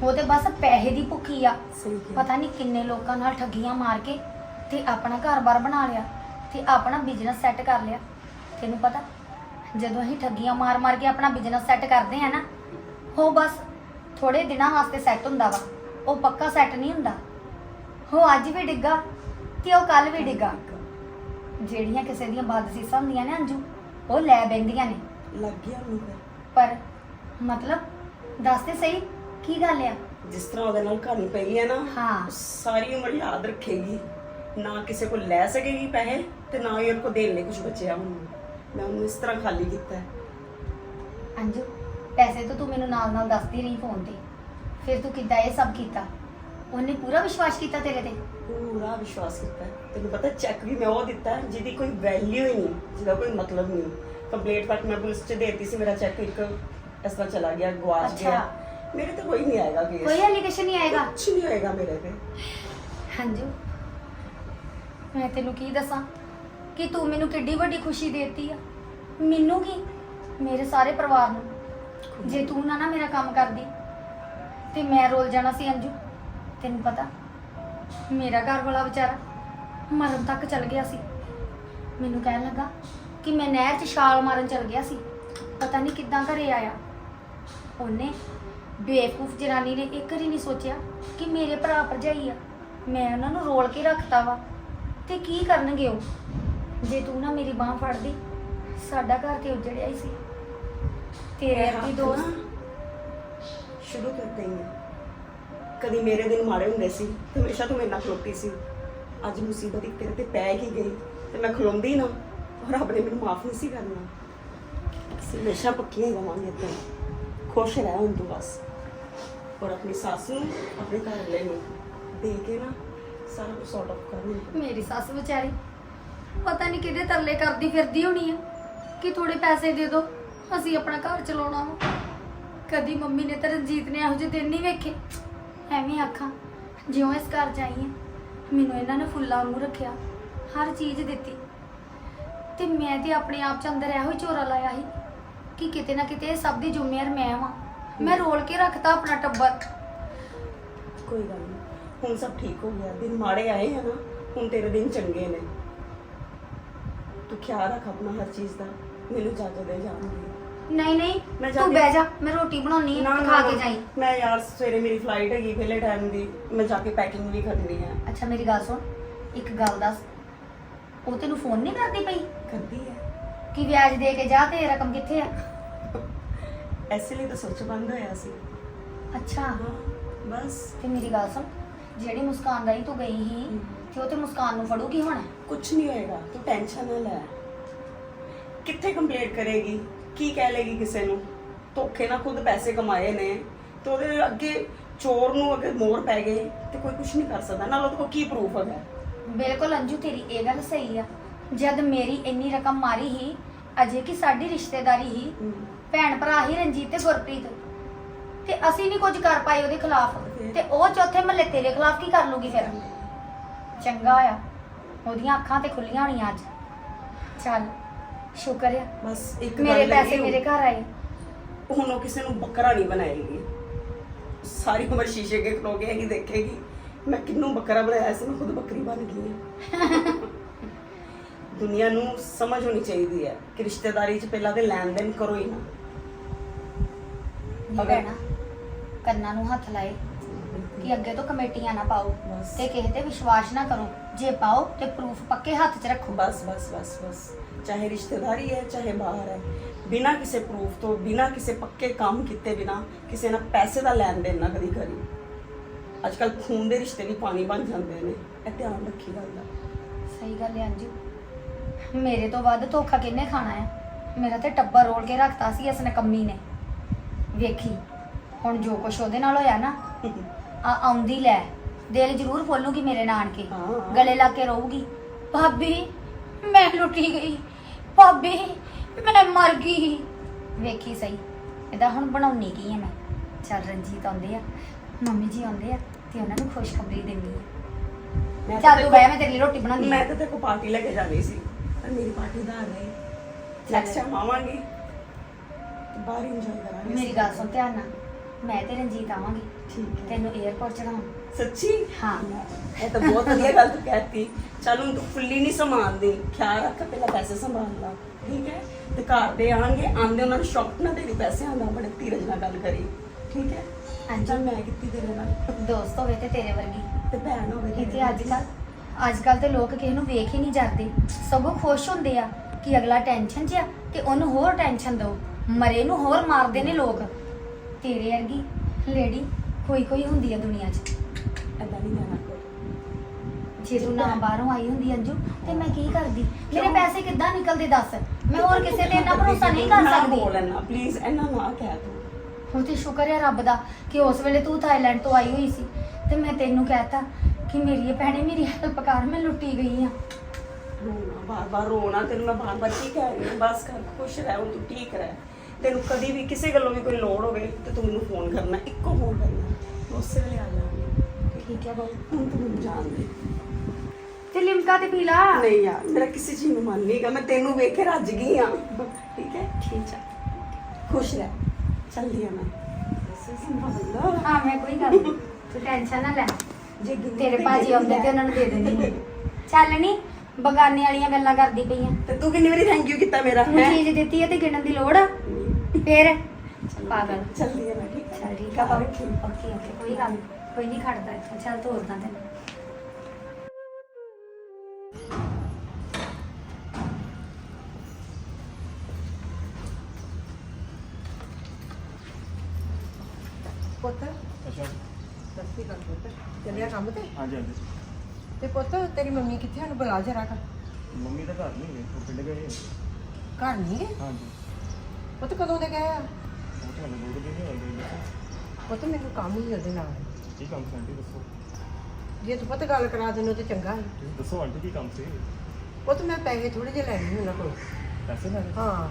ਉਹ ਤੇ ਬਸ ਪੈਸੇ ਦੀ ਭੁੱਖੀ ਆ। ਸਹੀ ਪਤਾ ਨਹੀਂ ਕਿੰਨੇ ਲੋਕਾਂ ਨਾਲ ਠੱਗੀਆਂ ਮਾਰ ਕੇ ਤੇ ਆਪਣਾ ਘਰ-ਬਾਰ ਬਣਾ ਲਿਆ ਤੇ ਆਪਣਾ ਬਿਜ਼ਨਸ ਸੈੱਟ ਕਰ ਲਿਆ। ਤੈਨੂੰ ਪਤਾ ਜਦੋਂ ਅਸੀਂ ਠੱਗੀਆਂ ਮਾਰ-ਮਾਰ ਕੇ ਆਪਣਾ ਬਿਜ਼ਨਸ ਸੈੱਟ ਕਰਦੇ ਆ ਨਾ ਉਹ ਬਸ ਥੋੜੇ ਦਿਨਾਂ ਵਾਸਤੇ ਸੈੱਟ ਹੁੰਦਾ ਵਾ ਉਹ ਪੱਕਾ ਸੈੱਟ ਨਹੀਂ ਹੁੰਦਾ। ਉਹ ਅੱਜ ਵੀ ਡਿੱਗਾ ਤੇ ਉਹ ਕੱਲ ਵੀ ਡਿੱਗਾ। ਜਿਹੜੀਆਂ ਕਿਸੇ ਦੀਆਂ ਬਦਸੀਸਾਂ ਹੁੰਦੀਆਂ ਨੇ ਅੰਜੂ ਉਹ ਲੈ ਬੈਂਦੀਆਂ ਨੇ। ਲੱਗ ਗਿਆ ਫਿਰ। ਪਰ ਮਤਲਬ ਦੱਸ ਤੇ ਸਹੀ ਕੀ ਗੱਲ ਆ? ਜਿਸ ਤਰ੍ਹਾਂ ਉਹਦੇ ਨਾਲ ਕਹਾਣੀ ਪਈ ਹੈ ਨਾ ਹਾਂ। ਸਾਰੀ ਉਮਰ ਯਾਦ ਰੱਖੇਗੀ। ਨਾ ਕਿਸੇ ਕੋਲ ਲੈ ਸਕੇਗੀ ਪੈਸੇ ਤੇ ਨਾ ਹੀ ਉਹਨੂੰ ਕੋ ਦੇਣ ਲਈ ਕੁਝ ਬਚਿਆ ਹੁਣ। ਮੈਂ ਉਹਨੂੰ ਇਸ ਤਰ੍ਹਾਂ ਖਾਲੀ ਕੀਤਾ ਹੈ। ਅੰਜੂ ਪੈਸੇ ਤਾਂ ਤੂੰ ਮੈਨੂੰ ਨਾਲ ਨਾਲ ਦੱਸਦੀ ਰਹੀ ਫੋਨ ਤੇ। ਫਿਰ ਤੂੰ ਕਿੱਦਾਂ ਇਹ ਸਭ ਕੀਤਾ? ਉਹਨੇ ਪੂਰਾ ਵਿਸ਼ਵਾਸ ਕੀਤਾ ਤੇਰੇ ਤੇ? ਪੂਰਾ ਵਿਸ਼ਵਾਸ ਕੀਤਾ ਹੈ। ਤੈਨੂੰ ਪਤਾ ਚੈੱਕ ਵੀ ਮੈਂ ਉਹ ਦਿੱਤਾ ਹੈ ਜਿਹਦੀ ਕੋਈ ਵੈਲਿਊ ਹੀ ਨਹੀਂ ਜਿਹਦਾ ਕੋਈ ਮਤਲਬ ਨਹੀਂ। ਕੰਪਲੀਟ ਫਟ ਮੈਂ ਪੁਲਿਸ ਚ ਦੇਤੀ ਸੀ ਮੇਰਾ ਚੈੱਕ ਇੱਕ ਇਸ ਤਰ੍ਹਾਂ ਚਲਾ ਗਿਆ ਗਵਾਚ ਅੱਛਾ। ਗਿਆ। ਮੇਰੇ ਤੇ ਕੋਈ ਨਹੀਂ ਆਏਗਾ ਕੇਸ ਕੋਈ ਐਲੀਗੇਸ਼ਨ ਨਹੀਂ ਆਏਗਾ? ਕੁਛ ਨਹੀਂ ਹੋਏਗਾ ਮੇਰੇ ਤੇ। ਅੰਜੂ ਮੈਂ ਤੈਨੂੰ ਕੀ ਦੱਸਾਂ? ਕਿ ਤੂੰ ਮੈਨੂੰ ਕਿੱਡੀ ਵੱਡੀ ਖੁਸ਼ੀ ਦੇਤੀ ਆ। ਮੈਨੂੰ ਕੀ? ਮੇਰੇ ਸਾਰੇ ਪਰਿਵਾਰ ਨੂੰ। ਜੇ ਤੂੰ ਨਾ ਨਾ ਮੇਰਾ ਕੰਮ ਕਰਦੀ, ਤੇ ਮੈਂ ਰੋਲ ਜਾਣਾ ਸੀ ਅੰਜੂ। ਤੈਨੂੰ ਪਤਾ, ਮੇਰਾ ਘਰ ਵਾਲਾ ਵਿਚਾਰਾ ਮਰਨ ਤੱਕ ਚਲ ਗਿਆ ਸੀ। ਮੈਨੂੰ ਕਹਿਣ ਲੱਗਾ ਕਿ ਮੈਂ ਨਹਿਰ 'ਚ ਛਾਲ ਮਾਰਨ ਚਲ ਗਿਆ ਸੀ। ਪਤਾ ਨਹੀਂ ਕਿੱਦਾਂ ਘਰੇ ਆਇਆ। ਉਹਨੇ ਬੇਵਕੂਫ ਜਨਾਨੀ ਨੇ ਇੱਕ ਵਾਰੀ ਨਹੀਂ ਸੋਚਿਆ ਕਿ ਮੇਰੇ ਭਰਾ ਭਰਜਾਈ ਆ। ਮੈਂ ਉਹਨਾਂ ਨੂੰ ਰੋਲ ਕੇ ਰੱਖਤਾ ਵਾ। ਤੇ ਕੀ ਕਰਨਗੇ ਉਹ? ਜੇ ਤੂੰ ਨਾ ਮੇਰੀ ਬਾਹ ਫੜਦੀ ਸਾਡਾ ਘਰ ਤੇ ਉਜੜਿਆ ਹੀ ਸੀ। ਤੇਰੇ ਹੱਥ ਦੋਸਤ ਸ਼ੁਰੂ ਕਰ ਗਈ ਹੈ ਕਦੀ ਮੇਰੇ ਦਿਨ ਮਾੜੇ ਹੁੰਦੇ ਸੀ ਤੇ ਹਮੇਸ਼ਾ ਤੂੰ ਮੇਰੇ ਨਾਲ ਖਲੋਤੀ ਸੀ। ਅੱਜ ਮੁਸੀਬਤ ਇੱਕ ਤੇਰੇ ਤੇ ਪੈ ਹੀ ਗਈ ਤੇ ਮੈਂ ਖਲੋਂਦੀ ਨਾ ਉਹ ਰੱਬ ਨੇ ਮੈਨੂੰ ਮਾਫ ਨਹੀਂ ਸੀ ਕਰਨਾ। ਅਸੀਂ ਹਮੇਸ਼ਾ ਪੱਕੀਆਂ ਹੀ ਰਵਾਂਗੇ ਤੇ ਖੁਸ਼ ਰਹਿ ਹੁਣ ਤੂੰ ਬਸ। ਔਰ ਆਪਣੀ ਸੱਸ ਨੂੰ ਆਪਣੇ ਘਰ ਵਾਲੇ ਨੂੰ ਦੇ ਕੇ ਨਾ ਸਾਰਾ ਕੁਝ ਸੌਟ ਆਫ ਕਰ ਲਈ ਮੇਰੀ ਸੱਸ ਵਿਚਾਰੀ ਪਤਾ ਨਹੀਂ ਕਿਹਦੇ ਤਰਲੇ ਕਰਦੀ ਫਿਰਦੀ ਹੋਣੀ ਆ। ਕਿ ਥੋੜੇ ਪੈਸੇ ਦੇ ਦਿਓ ਅਸੀਂ ਆਪਣਾ ਘਰ ਚਲਾਉਣਾ ਵਾ। ਕਦੀ ਮੰਮੀ ਨੇ ਤਾਂ ਰਣਜੀਤ ਨੇ ਇਹੋ ਜਿਹੇ ਦਿਨ ਨਹੀਂ ਵੇਖੇ। ਐਵੇਂ ਆਖਾਂ ਜਿਉਂ ਇਸ ਘਰ ਚ ਆਈ ਆ ਮੈਨੂੰ ਇਹਨਾਂ ਨੇ ਫੁੱਲਾਂ ਵਾਂਗੂ ਰੱਖਿਆ ਹਰ ਚੀਜ਼ ਦਿੱਤੀ। ਤੇ ਮੈਂ ਤੇ ਆਪਣੇ ਆਪ ਚ ਅੰਦਰ ਇਹੋ ਹੀ ਝੋਰਾ ਲਾਇਆ ਸੀ ਕਿ ਕਿਤੇ ਨਾ ਕਿਤੇ ਇਹ ਸਭ ਦੀ ਜ਼ਿੰਮੇਵਾਰ ਮੈਂ ਵਾਂ। ਮੈਂ ਰੋਲ ਕੇ ਰੱਖਤਾ ਆਪਣਾ ਟੱਬਰ। ਕੋਈ ਗੱਲ ਨਹੀਂ ਹੁਣ ਸਭ ਠੀਕ ਹੋ ਗਿਆ। ਦਿਨ ਮਾੜੇ ਆਏ ਨਾ ਹੁਣ ਤੇਰੇ ਦਿਨ ਚੰਗੇ ਨੇ। ਤੂੰ ਖਿਆਲ ਰੱਖ ਆਪਣਾ ਹਰ ਚੀਜ਼ ਦਾ। ਮੈਨੂੰ ਇਜਾਜ਼ਤ ਦੇ ਜਾਣ ਦੀ ਨਹੀਂ ਨਹੀਂ ਮੈਂ ਤੂੰ ਜਾਂਦੀ- ਬਹਿ ਜਾ ਮੈਂ ਰੋਟੀ ਬਣਾਉਣੀ ਹੈ ਖਾ ਕੇ ਜਾਈ। ਮੈਂ ਯਾਰ ਸਵੇਰੇ ਮੇਰੀ ਫਲਾਈਟ ਹੈਗੀ ਪਹਿਲੇ ਟਾਈਮ ਦੀ। ਮੈਂ ਜਾ ਕੇ ਪੈਕਿੰਗ ਵੀ ਕਰਨੀ ਹੈ ਅੱਛਾ ਮੇਰੀ ਗੱਲ ਸੁਣ। ਇੱਕ ਗੱਲ ਦੱਸ। ਉਹ ਤੈਨੂੰ ਫੋਨ ਨਹੀਂ ਕਰਦੀ ਪਈ? ਕਰਦੀ ਹੈ ਕਿ ਵਿਆਜ ਦੇ ਕੇ ਜਾ ਤੇ ਰਕਮ ਕਿੱਥੇ ਆ? ਐਸੇ ਲਈ ਤਾਂ ਸੋਚ ਬੰਦ ਹੋਇਆ ਸੀ। ਅੱਛਾ। ਹਾਂ ਬਸ। ਤੇ ਮੇਰੀ ਗੱਲ ਸੁਣ। ਜਿਹੜੀ ਮੁਸਕਾਨ ਰਾਈ ਤੂੰ ਗਈ ਸੀ। ਤੇ ਉਹ ਤੇ ਮੁਸਕਾਨ ਨੂੰ ਫੜੂਗੀ ਹੁਣ? ਕੁਝ ਨਹੀਂ ਹੋਏਗਾ ਤੂੰ ਟੈਨਸ਼ਨ ਨਾ ਲੈ। ਕਿੱਥੇ ਕੰਪਲੀਟ ਕਰੇਗੀ? ਕੀ ਕਹਿ ਲੇਗੀ ਕਿਸੇ ਨੂੰ? ਧੋਖੇ ਨਾਲ ਖੁਦ ਪੈਸੇ ਕਮਾਏ ਨੇ ਤੇ ਉਹਦੇ ਅੱਗੇ ਚੋਰ ਨੂੰ ਅਗਰ ਮੋਰ ਪੈ ਗਏ ਤੇ ਕੋਈ ਕੁਝ ਨਹੀਂ ਕਰ ਸਕਦਾ। ਨਾਲ ਉਹਦੇ ਕੋਲ ਕੀ ਪ੍ਰੂਫ ਹੈਗਾ? ਬਿਲਕੁਲ ਅੰਜੂ ਤੇਰੀ ਇਹ ਗੱਲ ਸਹੀ ਆ। ਜਦ ਮੇਰੀ ਇੰਨੀ ਰਕਮ ਮਾਰੀ ਹੀ ਅਜੇ ਕਿ ਸਾਡੀ ਰਿਸ਼ਤੇਦਾਰੀ ਹੀ। ਭੈਣ ਭਰਾ ਹੀ ਰਣਜੀਤ ਤੇ ਗੁਰਪ੍ਰੀਤ? ਤੇ ਅਸੀਂ ਨਹੀਂ ਕੁਝ ਕਰ ਪਾਏ ਉਹਦੇ ਖਿਲਾਫ। ਤੇ ਉਹ ਚੌਥੇ ਮਹੱਲੇ ਤੇਰੇ ਖਿਲਾਫ ਕੀ ਕਰ ਲੂਗੀ ਫਿਰ? ਚੰਗਾ ਆ। ਉਹਦੀਆਂ ਅੱਖਾਂ ਤੇ ਖੁੱਲੀਆਂ ਹੋਣੀਆਂ ਅੱਜ। ਚੱਲ ਸ਼ੁਕਰ ਆ। ਬਸ ਇੱਕ ਮੇਰੇ ਗੱਲ ਪੈਸੇ ਹੈਗੀ, ਮੇਰੇ ਘਰ ਆਏ। ਹੁਣ ਉਹ ਕਿਸੇ ਨੂੰ ਬੱਕਰਾ ਨਹੀਂ ਬਣਾਏਗੀ। ਸਾਰੀ ਉਮਰ ਸ਼ੀਸ਼ੇ ਅੱਗੇ ਖਲੋ ਕੇ ਹੈਗੀ ਦੇਖੇਗੀ। ਮੈਂ ਕਿੰਨੂੰ ਬੱਕਰਾ ਬਣਾਇਆ ਸੀ ਮੈਂ ਖੁਦ ਬੱਕਰੀ ਬਣ ਗਈ ਹਾਂ। [laughs] ਦੁਨੀਆ ਨੂੰ ਸਮਝ ਹੋਣੀ ਚਾਹੀਦੀ ਹੈ ਕਿ ਰਿਸ਼ਤੇਦਾਰੀ 'ਚ ਪਹਿਲਾਂ ਤੇ ਲੈਣ ਦੇਣ ਕਰੋ ਹੀ ਨਾ। ਨਹੀਂ ਅਗਰ- ਕੰਨਾਂ ਨੂੰ ਹੱਥ ਲਾਏ ਕਿ ਅੱਗੇ ਤੋਂ ਕਮੇਟੀਆਂ ਨਾ ਪਾਓ ਬਸ। ਤੇ ਕਿਸੇ ਤੇ ਵਿਸ਼ਵਾਸ ਨਾ ਕਰੋ। ਜੇ ਪਾਓ ਤੇ ਪ੍ਰੂਫ ਪੱਕੇ ਹੱਥ 'ਚ ਰੱਖੋ। ਬਸ ਬਸ ਬਸ ਬਸ। ਚਾਹੇ ਰਿਸ਼ਤੇਦਾਰੀ ਹੈ ਚਾਹੇ ਬਾਹਰ ਹੈ ਬਿਨਾਂ ਕਿਸੇ ਪ੍ਰੂਫ ਤੋਂ ਬਿਨਾਂ ਕਿਸੇ ਪੱਕੇ ਕੰਮ ਕੀਤੇ ਬਿਨਾਂ ਕਿਸੇ ਨਾਲ ਪੈਸੇ ਦਾ ਲੈਣ ਦੇਣ ਨਾ ਕਦੀ ਕਰੀ। ਅੱਜ ਕੱਲ ਖੂਨ ਦੇ ਰਿਸ਼ਤੇ ਵੀ ਪਾਣੀ ਬਣ ਜਾਂਦੇ ਨੇ। ਇਹ ਧਿਆਨ ਰੱਖੀ ਗੱਲ ਦਾ ਸਹੀ ਗੱਲ ਹੈ ਅੰਜੂ। ਮੇਰੇ ਤੋਂ ਵੱਧ ਧੋਖਾ ਕਿੰਨੇ ਖਾਣਾ ਹੈ? ਮੇਰਾ ਤੇ ਟੱਬਰ ਰੋਲ ਕੇ ਰੱਖਤਾ ਸੀ ਇਸ ਨਕੰਮੀ ਨੇ। ਵੇਖੀ ਹੁਣ ਜੋ ਕੁਛ ਉਹਦੇ ਨਾਲ ਹੋਇਆ ਨਾ ਆ ਆਉਂਦੀ ਲੈ ਦਿਲ ਜ਼ਰੂਰ ਫੋਲੂਗੀ ਮੇਰੇ ਨਾਨਕੇ। ਹਾਂ। ਗਲੇ ਲਾ ਕੇ ਰਹੂਗੀ। ਭਾਬੀ ਮੈਂ ਲੁੱਟੀ ਗਈ। ਭਾਬੀ ਮੈਂ ਮਰ ਗਈ। ਵੇਖੀ ਸਹੀ ਇਹਦਾ ਹੁਣ ਬਣਾਉਣੀ ਕੀ ਹੈ ਮੈਂ? ਚੱਲ ਰਣਜੀਤ ਆਉਂਦੇ ਆ ਮੰਮੀ ਜੀ ਆਉਂਦੇ ਆ ਤੇ ਉਹਨਾਂ ਨੂੰ ਖੁਸ਼ਖਬਰੀ ਦੇਣੀ ਹੈ ਮੈਂ ਤਾਂ ਚੱਲ ਤੂੰ ਬਹਿ ਮੈਂ ਤੇਰੇ ਲਈ ਰੋਟੀ ਬਣਾਉਂਦੀ ਮੈਂ ਹਾਂ ਤਾਂ ਤੇਰੇ ਕੋ ਪਾਰਟੀ ਲੈ ਕੇ ਜਾਣੀ ਸੀ ਪਰ ਮੇਰੀ ਪਾਰਟੀ ਦਾ ਰਹੀ ਨੈਕਸਟ ਟਾਈਮ ਆਵਾਂਗੀ। ਤੇ ਬਾਹਰ ਇੰਜੋਏ ਕਰਾਂਗੇ। ਮੇਰੀ ਗੱਲ ਸੁਣ ਧਿਆਨ ਨਾਲ। ਮੈਂ ਤੇ ਰਣਜੀਤ ਆਵਾਂਗੇ। ਠੀਕ ਹੈ। ਤੈਨੂੰ 에어ਪੋਰਟ ਚੜਾਉਂ ਸੱਚੀ? ਹਾਂ। ਇਹ ਤਾਂ ਬਹੁਤ ਵਧੀਆ ਗੱਲ ਤੂੰ ਕਹਿਤੀ। ਚੱਲ ਹੁਣ ਤੂੰ ਫੁੱਲੀ ਨਹੀਂ ਸੰਭਾਲਦੀ ਖਿਆਲ ਰੱਖ ਪਹਿਲਾਂ ਪੈਸੇ ਸੰਭਾਲ ਲਾ। ਠੀਕ ਹੈ? ਤੇ ਘਰ ਦੇ ਆਣਗੇ ਆਂਦੇ ਉਹਨਾਂ ਨੂੰ ਸ਼ੌਕ ਨਾ ਤੇਰੀ ਪੈਸਿਆਂ ਦਾ ਬੜੇ ਧੀਰਜ ਨਾਲ ਗੱਲ ਕਰੀ। ਠੀਕ ਹੈ? ਹਾਂਜੀ। ਚੱਲ ਮੈਂ ਕੀਤੀ ਤੇਰੇ ਨਾਲ। ਦੋਸਤ ਹੋਵੇ ਤੇ ਤੇਰੇ ਵਰਗੀ। ਤੇ ਭੈਣ ਹੋਵੇ ਤੇਰੇ ਕਿਤੇ ਅੱਜ ਕੱਲ ਅੱਜ ਕੱਲ ਤੇ ਲੋਕ ਕਿਸੇ ਨੂੰ ਵੇਖ ਹੀ ਨਹੀਂ ਜਾਂਦੇ। ਸਗੋਂ ਖੁਸ਼ ਹੁੰਦੇ ਆ ਕਿ ਅਗਲਾ ਟੈਨਸ਼ਨ 'ਚ ਆ ਤੇ ਉਹਨੂੰ ਹੋਰ ਟੈਨਸ਼ਨ ਦਿਓ। ਮਰੇ ਨੂੰ ਹੋਰ ਮਾਰਦੇ ਨੇ ਲੋਕ। ਤੇਰੇ ਵਰਗੀ ਲੇਡੀ ਕੋਈ ਕੋਈ ਹੁੰਦੀ ਆ ਦੁਨੀਆ 'ਚ। ਐਦਾਂ ਨਹੀਂ ਕੋਈ ਜੇ ਤੂੰ ਨਾ ਬਾਹਰੋਂ ਆਈ ਹੁੰਦੀ ਅੰਜੂ ਤੇ ਮੈਂ ਕੀ ਕਰਦੀ? ਮੇਰੇ ਪੈਸੇ ਕਿੱਦਾਂ ਨਿਕਲਦੇ ਦੱਸ? ਮੈਂ ਹੋਰ ਕਿਸੇ ਤੇ ਇੰਨਾ ਭਰੋਸਾ ਨਹੀਂ ਕਰ ਨਾ ਸਕਦੀ। ਬੋਲ ਇੰਨਾ ਪਲੀਜ਼ ਇੰਨਾ ਨਾ ਕਹਿ ਤੂੰ। ਹੁਣ ਤੇ ਸ਼ੁਕਰ ਹੈ ਰੱਬ ਦਾ ਕਿ ਉਸ ਵੇਲੇ ਤੂੰ ਥਾਈਲੈਂਡ ਤੋਂ ਆਈ ਹੋਈ ਸੀ। ਤੇ ਮੈਂ ਤੈਨੂੰ ਕਹਿਤਾ ਕਿ ਮੇਰੀ ਇਹ ਭੈਣੇ ਮੇਰੀ ਹੈਲਪ ਕਰ ਮੈਂ ਲੁੱਟੀ ਗਈ ਆ। ਰੋਣਾ ਬਾਰ ਬਾਰ ਰੋਣਾ ਤੈਨੂੰ ਮੈਂ ਬਾਰ ਬਾਰ ਕੀ ਕਹਿ ਰਹੀ ਹਾਂ? ਬਸ ਕਰ ਖੁਸ਼ ਰਹਿ ਹੁਣ ਤੂੰ ਠੀਕ ਰਹਿ। ਤੈਨੂੰ ਕਦੀ ਵੀ ਕਿਸੇ ਗੱਲੋਂ ਵੀ ਕੋਈ ਲੋੜ ਹੋਵੇ ਤੇ ਤੂੰ ਮੈਨੂੰ ਫੋਨ ਕਰਨਾ ਇੱਕੋ ਫੋਨ ਕਰਨਾ। ਉਸੇ ਵੇਲੇ ਆ ਜਾਵਾਂਗੀ ਠੀਕ ਹੈ ਬਾਊ ਹੁਣ ਤੂੰ ਮੈਨੂੰ ਜਾਣ ਦੇ। ਤੇ ਲਿਮਕਾ ਤੇ ਪੀ ਲਾ। ਨਹੀਂ ਯਾਰ ਮੇਰਾ ਕਿਸੇ ਚੀਜ਼ ਨੂੰ ਮਨ ਨਹੀਂਗਾ ਮੈਂ ਤੈਨੂੰ ਵੇਖ ਕੇ ਰੱਜ ਗਈ ਆ ਠੀਕ ਹੈ? ਠੀਕ ਹੈ ਖੁਸ਼ ਰਹਿ। ਚੱਲਦੀ ਆ ਮੈਂ। ਹਾਂ ਮੈਂ ਕੋਈ ਗੱਲ ਤੂੰ ਟੈਨਸ਼ਨ ਨਾ ਲੈ। ਜੇ ਗਿੱਲੀ ਤੇਰੇ ਤੇ ਭਾਜੀ ਗਿੱਲੀ ਆਉਂਦੇ ਤੇ ਉਹਨਾਂ ਨੂੰ ਦੇ ਦੇਣੀ। ਚੱਲ ਨਹੀਂ ਬਗਾਨੇ ਵਾਲੀਆਂ ਗੱਲਾਂ ਕਰਦੀ ਪਈਆਂ ਤੇ ਤੂੰ ਕਿੰਨੀ ਵਾਰੀ ਥੈਂਕ ਯੂ ਕੀਤਾ ਮੇਰਾ ਤੂੰ ਹੈ? ਚੀਜ਼ ਦਿੱਤੀ ਹੈ ਤੇ ਗਿਣਨ ਦੀ ਲੋੜ ਆ। ਫੇਰ? ਪਾਗਲ। ਚੱਲਦੀ ਆ ਮੈਂ ਠੀਕ ਚੱਲ ਠੀਕ ਆ ਬਾਬੂ ਓਕੇ ਓਕੇ ਕੋਈ ਗੱਲ ਨੀ, ਕੋਈ ਨਹੀਂ ਖੜਦਾ ਇੱਥੇ। ਚੱਲ ਤੋਰਦਾ ਤੈਨੂੰ। ਪੁੱਤ ਅੱਛਾ। ਸਸਤੀ ਕਰ ਪੁੱਤ। ਚੱਲਿਆ ਕੰਮ ਤੇ? ਹਾਂਜੀ ਹਾਂਜੀ। ਤੇ ਪੁੱਤ ਤੇਰੀ ਮੰਮੀ ਕਿੱਥੇ ਉਹਨੂੰ ਬੁਲਾ ਜਰਾ ਕਰ ਮੰਮੀ ਤਾਂ ਘਰ ਨਹੀਂ ਗਏ ਉਹ ਪਿੰਡ ਗਏ। ਘਰ ਨਹੀਂ ਗਏ? ਹਾਂਜੀ। ਪੁੱਤ ਕਦੋਂ ਦੇ ਗਏ ਆ? ਉਹ ਤੁਹਾਨੂੰ ਲੋੜ ਨਹੀਂ ਹੋਈ ਦੱਸੋ ਪੁੱਤ ਮੈਨੂੰ ਕੰਮ ਹੀ ਉਹਦੇ ਨਾਲ। ਕੀ ਕੰਮ ਸੀ ਆਂਟੀ ਦੱਸੋ? ਜੇ ਤੂੰ ਪੁੱਤ ਗੱਲ ਕਰਾ ਦੇਣੋ ਤੇ ਚੰਗਾ ਹੈ ਤੁਸੀਂ ਦੱਸੋ ਆਂਟੀ ਕੀ ਕੰਮ ਸੀ? ਪੁੱਤ ਮੈਂ ਪੈਸੇ ਥੋੜੇ ਜਿਹੇ ਲੈਣੇ ਉਹਨਾਂ ਕੋਲ। ਪੈਸੇ ਲੈਣੇ ਹਾਂ।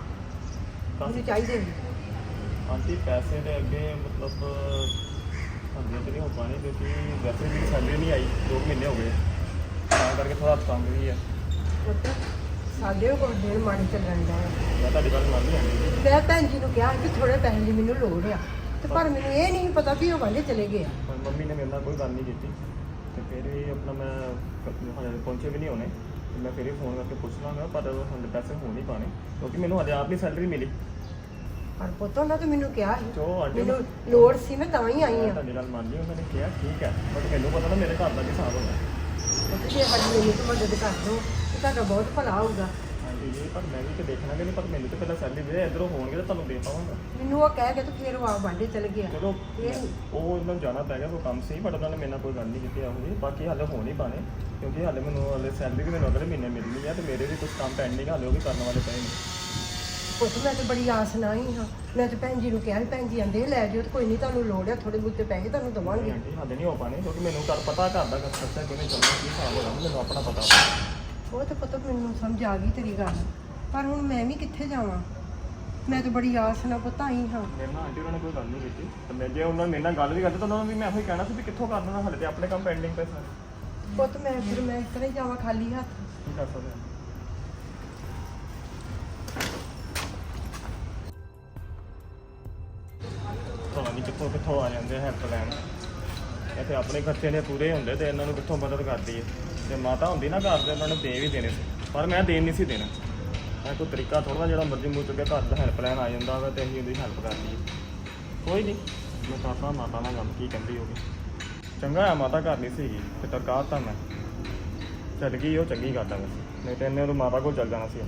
ਮੈਨੂੰ ਚਾਹੀਦੇ ਵੀ ਆਂਟੀ ਪੈਸੇ ਦੇ ਅੱਗੇ ਮਤਲਬ ਹੁੰਦੇ ਤੇ ਨਹੀਂ ਹੋ ਪਾਣੇ ਕਿਉਂਕਿ ਵੈਸੇ ਵੀ ਸੈਲਰੀ ਨਹੀਂ ਆਈ 2 ਮਹੀਨੇ ਹੋ ਗਏ। ਤਾਂ ਕਰਕੇ ਥੋੜਾ ਤੰਗ ਵੀ ਆ। ਪੁੱਤ ਸਾਡੇ ਕੋਲ ਦੇਰ ਮਾੜੀ ਚੱਲਣ ਦਾ ਮੈਂ ਤੁਹਾਡੀ ਗੱਲ ਮੰਨ ਲਈ ਮੈਂ ਭੈਣ ਜੀ ਨੂੰ ਕਿਹਾ ਕਿ ਥੋੜੇ ਪੈਸੇ ਦੀ ਮੈਨੂੰ ਲੋੜ ਆ। ਤੇ ਪਰ ਮੈਨੂੰ ਇਹ ਨਹੀਂ ਪਤਾ ਕਿ ਉਹ ਵਾਲੇ ਚਲੇ ਗਏ ਆ। ਪਰ ਮੰਮੀ ਨੇ ਮੇਰੇ ਨਾਲ ਕੋਈ ਗੱਲ ਨਹੀਂ ਕੀਤੀ। ਤੇ ਫਿਰ ਵੀ ਆਪਣਾ ਮੈਂ ਹਜੇ ਪਹੁੰਚੇ ਵੀ ਨਹੀਂ ਹੋਣੇ। ਤੇ ਮੈਂ ਫਿਰ ਹੀ ਫੋਨ ਕਰਕੇ ਪੁੱਛ ਲਾਂਗਾ ਪਰ ਹੁਣ ਪੈਸੇ ਹੋ ਨਹੀਂ ਪਾਣੇ ਕਿਉਂਕਿ ਮੈਨੂੰ ਹਜੇ ਆਪ ਨਹੀਂ ਸੈਲਰੀ ਮਿਲੀ। ਪਰ ਪੁੱਤ ਉਹਨਾਂ ਤੇ ਮੈਨੂੰ ਕਿਹਾ ਸੀ। ਜੋ ਆਂਟੀ ਮੈਨੂੰ ਲੋੜ ਸੀ ਮੈਂ ਤਾਂ ਹੀ ਆਈ ਆ ਤੁਹਾਡੀ ਗੱਲ ਮੰਨ ਲਈ ਉਹਨਾਂ ਨੇ ਕਿਹਾ ਠੀਕ ਹੈ। ਬਟ ਮੈਨੂੰ ਪਤਾ ਨਾ ਮੇਰੇ ਘਰ ਦਾ ਕੀ ਹਿਸਾਬ ਹੋਣਾ। ਪੁੱਤ ਜੇ ਸਾਡੀ ਮੈਨੂੰ ਤੇ ਮਦਦ ਕਰ ਦੋ ਤੇ ਤੁਹਾਡਾ ਬਹੁਤ ਭਲਾ ਹੋਊਗਾ। ਹਾਂਜੀ ਜੀ ਪਰ ਮੈਂ ਵੀ ਤੇ ਦੇਖਣਾ ਕਿ ਨਹੀਂ ਪਰ ਮੈਨੂੰ ਤੇ ਪਹਿਲਾਂ ਸੈਲਰੀ ਦੇ ਇਧਰੋਂ ਹੋਣਗੇ ਤਾਂ ਤੁਹਾਨੂੰ ਦੇ ਪਾਵਾਂਗਾ ਮੈਨੂੰ ਉਹ ਕਹਿ ਕੇ ਤੇ ਫਿਰ ਉਹ ਆ ਬਾਂਡੇ ਚਲੇ ਗਿਆ। ਚਲੋ ਇਹ- ਉਹ ਉਹਨਾਂ ਨੂੰ ਜਾਣਾ ਪੈ ਗਿਆ ਕੋਈ ਕੰਮ ਸੀ ਬਟ ਉਹਨਾਂ ਨੇ ਮੇਰੇ ਨਾਲ ਕੋਈ ਗੱਲ ਨਹੀਂ ਕੀਤੀ ਇਹੋ ਜਿਹੀ ਬਾਕੀ ਹਾਲੇ ਹੋ ਨਹੀਂ ਪਾਣੇ ਕਿਉਂਕਿ ਹਾਲੇ ਮੈਨੂੰ ਹਾਲੇ ਸੈਲਰੀ ਵੀ ਮੈਨੂੰ ਅਗਲੇ ਮਹੀਨੇ ਮਿਲਣੀ ਹੈ ਤੇ ਮੇਰੇ ਵੀ ਕੁਝ ਕੰਮ ਪੈਂਡਿੰਗ ਹਾਲੇ ਉਹ ਵੀ ਕਰਨ ਵਾਲੇ ਪਏ ਨੇ। ਪੁੱਤ ਮੈਂ ਤੇ ਬੜੀ ਆਸ ਨਾਲ ਹੀ ਹਾਂ। ਮੈਂ ਤੇ ਭੈਣ ਜੀ ਨੂੰ ਕਿਹਾ ਵੀ ਭੈਣ ਜੀ ਆਂਦੇ ਲੈ ਜਿਓ ਤੇ ਕੋਈ ਨਹੀਂ ਤੁਹਾਨੂੰ ਲੋੜ ਆ ਥੋੜੇ ਬਹੁਤੇ ਪੈਸੇ ਤੁਹਾਨੂੰ ਦਵਾਂਗੇ। ਆਂਟੀ ਹਾਲੇ ਨਹੀਂ ਹੋ ਪਾਣੇ ਕਿਉਂਕਿ ਮੈਨੂੰ ਕਰ ਪਤਾ ਘਰ ਦਾ ਖਰਚਾ ਕਿਵੇਂ ਚੱਲਦਾ ਕੀ ਹਿਸਾਬ ਹੋਣਾ ਮੈਨੂੰ ਆਪਣਾ ਪਤਾ ਉਹ ਤੇ ਪੁੱਤ ਮੈਨੂੰ ਸਮਝ ਆ ਗਈ ਤੇਰੀ ਗੱਲ। ਪਰ ਹੁਣ ਮੈਂ ਵੀ ਕਿੱਥੇ ਜਾਵਾਂ? ਮੈਂ ਤੇ ਬੜੀ ਆਸ ਨਾਲ ਪੁੱਤ ਆਈ ਹਾਂ। ਮੇਰੇ ਨਾਲ ਆਂਟੀ ਉਹਨਾਂ ਨੇ ਕੋਈ ਗੱਲ ਨਹੀਂ ਕੀਤੀ। ਤੇ ਮੈਂ ਜੇ ਉਹਨਾਂ ਨੇ ਮੇਰੇ ਨਾਲ ਗੱਲ ਵੀ ਕਰਦੀ ਤਾਂ ਉਹਨਾਂ ਨੂੰ ਵੀ ਮੈਂ ਇਹੋ ਹੀ ਕਹਿਣਾ ਸੀ ਵੀ ਕਿੱਥੋਂ ਕਰ ਹਾਲੇ ਤੇ ਆਪਣੇ ਕੰਮ ਪੈਂਡਿੰਗ ਪਏ ਸਾਰੇ। ਪੁੱਤ ਮੈਂ ਫਿਰ ਮੈਂ ਹੀ ਜਾਵਾਂ ਖਾਲੀ ਹੱਥ। ਕੀ ਕਰ ਸਕਦੇ ਹਾਂ ਪਤਾ ਨਹੀਂ ਕਿੱਥੋਂ ਕਿੱਥੋਂ ਆ ਜਾਂਦੇ ਹੈਲਪ ਲੈਣ ਇੱਥੇ ਆਪਣੇ ਖਰਚੇ ਨੇ ਪੂਰੇ ਹੁੰਦੇ ਤੇ ਇਹਨਾਂ ਨੂੰ ਕਿੱਥੋਂ ਮਦਦ ਕਰਦੀ ਹੈ ਜੇ ਮਾਤਾ ਹੁੰਦੀ ਨਾ ਘਰ ਦੇ ਉਹਨਾਂ ਨੇ ਦੇ ਵੀ ਦੇਣੇ ਸੀ। ਪਰ ਮੈਂ ਦੇਣ ਨਹੀਂ ਸੀ ਦੇਣਾ। ਮੈਂ ਕੋਈ ਤਰੀਕਾ ਥੋੜਾ ਜਿਹੜਾ ਮਰਜ਼ੀ ਮੂੰਹ ਚੁੱਕੇ ਘਰ ਦਾ ਹੈਲਪਲਾਈਨ ਆ ਜਾਂਦਾ ਵਾ ਤੇ ਅਸੀਂ ਉਹਦੀ ਹੈਲਪ ਕਰਦੀ ਹੈ ਕੋਈ ਨਹੀਂ, ਮੈਂ ਕਰਦਾ ਮਾਤਾ ਨਾਲ ਗੱਲ ਕੀ ਕਹਿੰਦੀ ਹੋਗੀ ਚੰਗਾ ਆ, ਮਾਤਾ ਘਰ ਨਹੀਂ ਸੀਗੀ, ਤੇ ਤਰਕਾਰ ਤਾਂ ਮੈਂ। ਚੱਲ ਗਈ ਉਹ, ਚੰਗੀ ਗੱਲ ਆ ਵੈਸੇ ਨਹੀਂ ਤੇ ਇਹਨੇ ਉਹ ਮਾਤਾ ਕੋਲ ਚੱਲ ਜਾਣਾ ਸੀ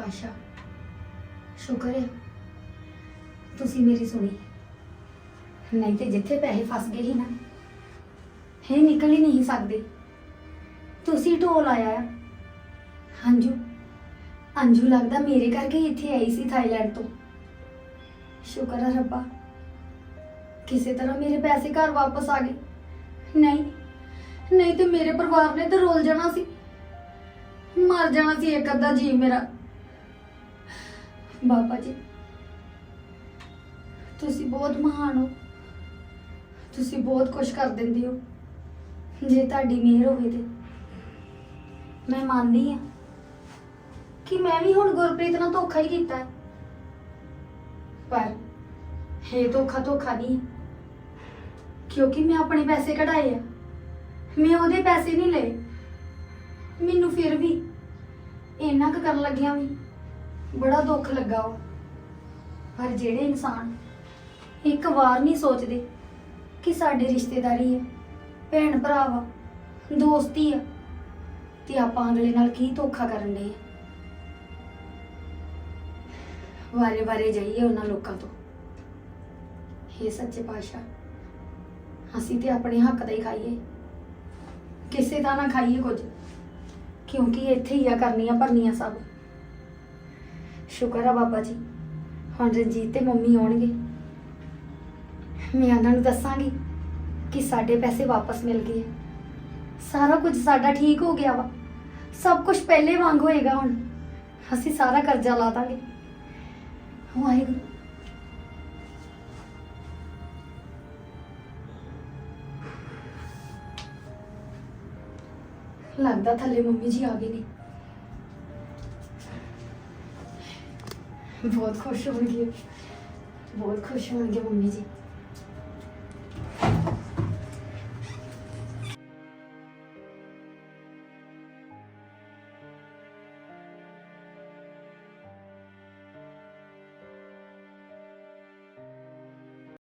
ਹੇ ਸੱਚੇ ਸ਼ੁਕਰ ਹੈ। ਤੁਸੀਂ ਮੇਰੀ ਸੁਣੀ। ਨਹੀਂ ਤੇ ਜਿੱਥੇ ਪੈਸੇ ਫਸ ਗਏ ਸੀ ਨਾ, ਇਹ ਨਿਕਲ ਹੀ ਨਹੀਂ ਸਕਦੇ। ਤੁਸੀਂ ਢੋਲ ਆਇਆ ਆ। ਅੰਜੂ ਅੰਜੂ ਲੱਗਦਾ ਮੇਰੇ ਕਰਕੇ ਹੀ ਇੱਥੇ ਆਈ ਸੀ ਥਾਈਲੈਂਡ ਤੋਂ। ਸ਼ੁਕਰ ਹੈ ਰੱਬਾ, ਕਿਸੇ ਤਰ੍ਹਾਂ ਮੇਰੇ ਪੈਸੇ ਘਰ ਵਾਪਸ ਆ ਗਏ। ਨਹੀਂ ਨਹੀਂ ਤੇ ਮੇਰੇ ਪਰਿਵਾਰ ਨੇ ਤਾਂ ਰੋਲ ਜਾਣਾ ਸੀ। ਮਰ ਜਾਣਾ ਸੀ ਇੱਕ ਅੱਧਾ ਜੀਵ ਮੇਰਾ। ਬਾਬਾ ਜੀ, ਤੁਸੀਂ ਬਹੁਤ ਮਹਾਨ ਹੋ। ਤੁਸੀਂ ਬਹੁਤ ਕੁਝ ਕਰ ਦਿੰਦੇ ਹੋ। ਜੇ ਤੁਹਾਡੀ ਮਿਹਰ ਹੋਵੇ ਤੇ। ਮੈਂ ਮੰਨਦੀ ਹਾਂ ਕਿ ਮੈਂ ਵੀ ਹੁਣ ਗੁਰਪ੍ਰੀਤ ਨਾਲ ਧੋਖਾ ਹੀ ਕੀਤਾ ਹੈ। ਪਰ ਇਹ ਧੋਖਾ ਧੋਖਾ ਨਹੀਂ ਹੈ। ਕਿਉਂਕਿ ਮੈਂ ਆਪਣੇ ਪੈਸੇ ਕਢਾਏ ਆ। ਮੈਂ ਉਹਦੇ ਪੈਸੇ ਨਹੀਂ ਲਏ। ਮੈਨੂੰ ਫਿਰ ਵੀ ਇੰਨਾ ਕੁ ਕਰਨ ਲੱਗਿਆ ਵੀ। ਬੜਾ ਦੁੱਖ ਲੱਗਾ ਵਾ ਪਰ ਜਿਹੜੇ ਇਨਸਾਨ ਇੱਕ ਵਾਰ ਨਹੀਂ ਸੋਚਦੇ ਕਿ ਸਾਡੇ ਰਿਸ਼ਤੇਦਾਰੀ ਹੈ, ਭੈਣ ਭਰਾ ਵਾ, ਦੋਸਤੀ ਆ, ਤੇ ਆਪਾਂ ਅਗਲੇ ਨਾਲ ਕੀ ਧੋਖਾ ਕਰਨ ਦੇ ਵਾਰੇ ਵਾਰੇ ਜਾਈਏ ਉਹਨਾਂ ਲੋਕਾਂ ਤੋਂ। ਇਹ ਸੱਚੇ ਪਾਤਸ਼ਾਹ, ਅਸੀਂ ਤੇ ਆਪਣੇ ਹੱਕ ਦਾ ਹੀ ਖਾਈਏ। ਕਿਸੇ ਦਾ ਨਾ ਖਾਈਏ ਕੁਝ, ਕਿਉਂਕਿ ਇੱਥੇ ਹੀ ਆ ਕਰਨੀਆਂ ਭਰਨੀਆਂ ਸਭ। ਸ਼ੁਕਰ ਆ ਬਾਬਾ ਜੀ। ਹੁਣ ਰਣਜੀਤ ਤੇ ਮੰਮੀ ਆਉਣਗੇ। ਮੈਂ ਉਹਨਾਂ ਨੂੰ ਦੱਸਾਂਗੀ ਕਿ ਸਾਡੇ ਪੈਸੇ ਵਾਪਸ ਮਿਲ ਗਏ। ਸਾਰਾ ਕੁਝ ਸਾਡਾ ਠੀਕ ਹੋ ਗਿਆ ਵਾ। ਸਭ ਕੁਝ ਪਹਿਲੇ ਵਾਂਗ ਹੋਏਗਾ ਹੁਣ। ਅਸੀਂ ਸਾਰਾ ਕਰਜ਼ਾ ਲਾ ਦਾਂਗੇ। ਵਾਹਿਗੁਰੂ। ਲੱਗਦਾ ਥੱਲੇ ਮੰਮੀ ਜੀ ਆ ਗਏ ਨੇ। ਬਹੁਤ ਖੁਸ਼ ਹੋਣਗੇ ਬਹੁਤ ਖੁਸ਼ ਹੋਣਗੇ ਮੰਮੀ ਜੀ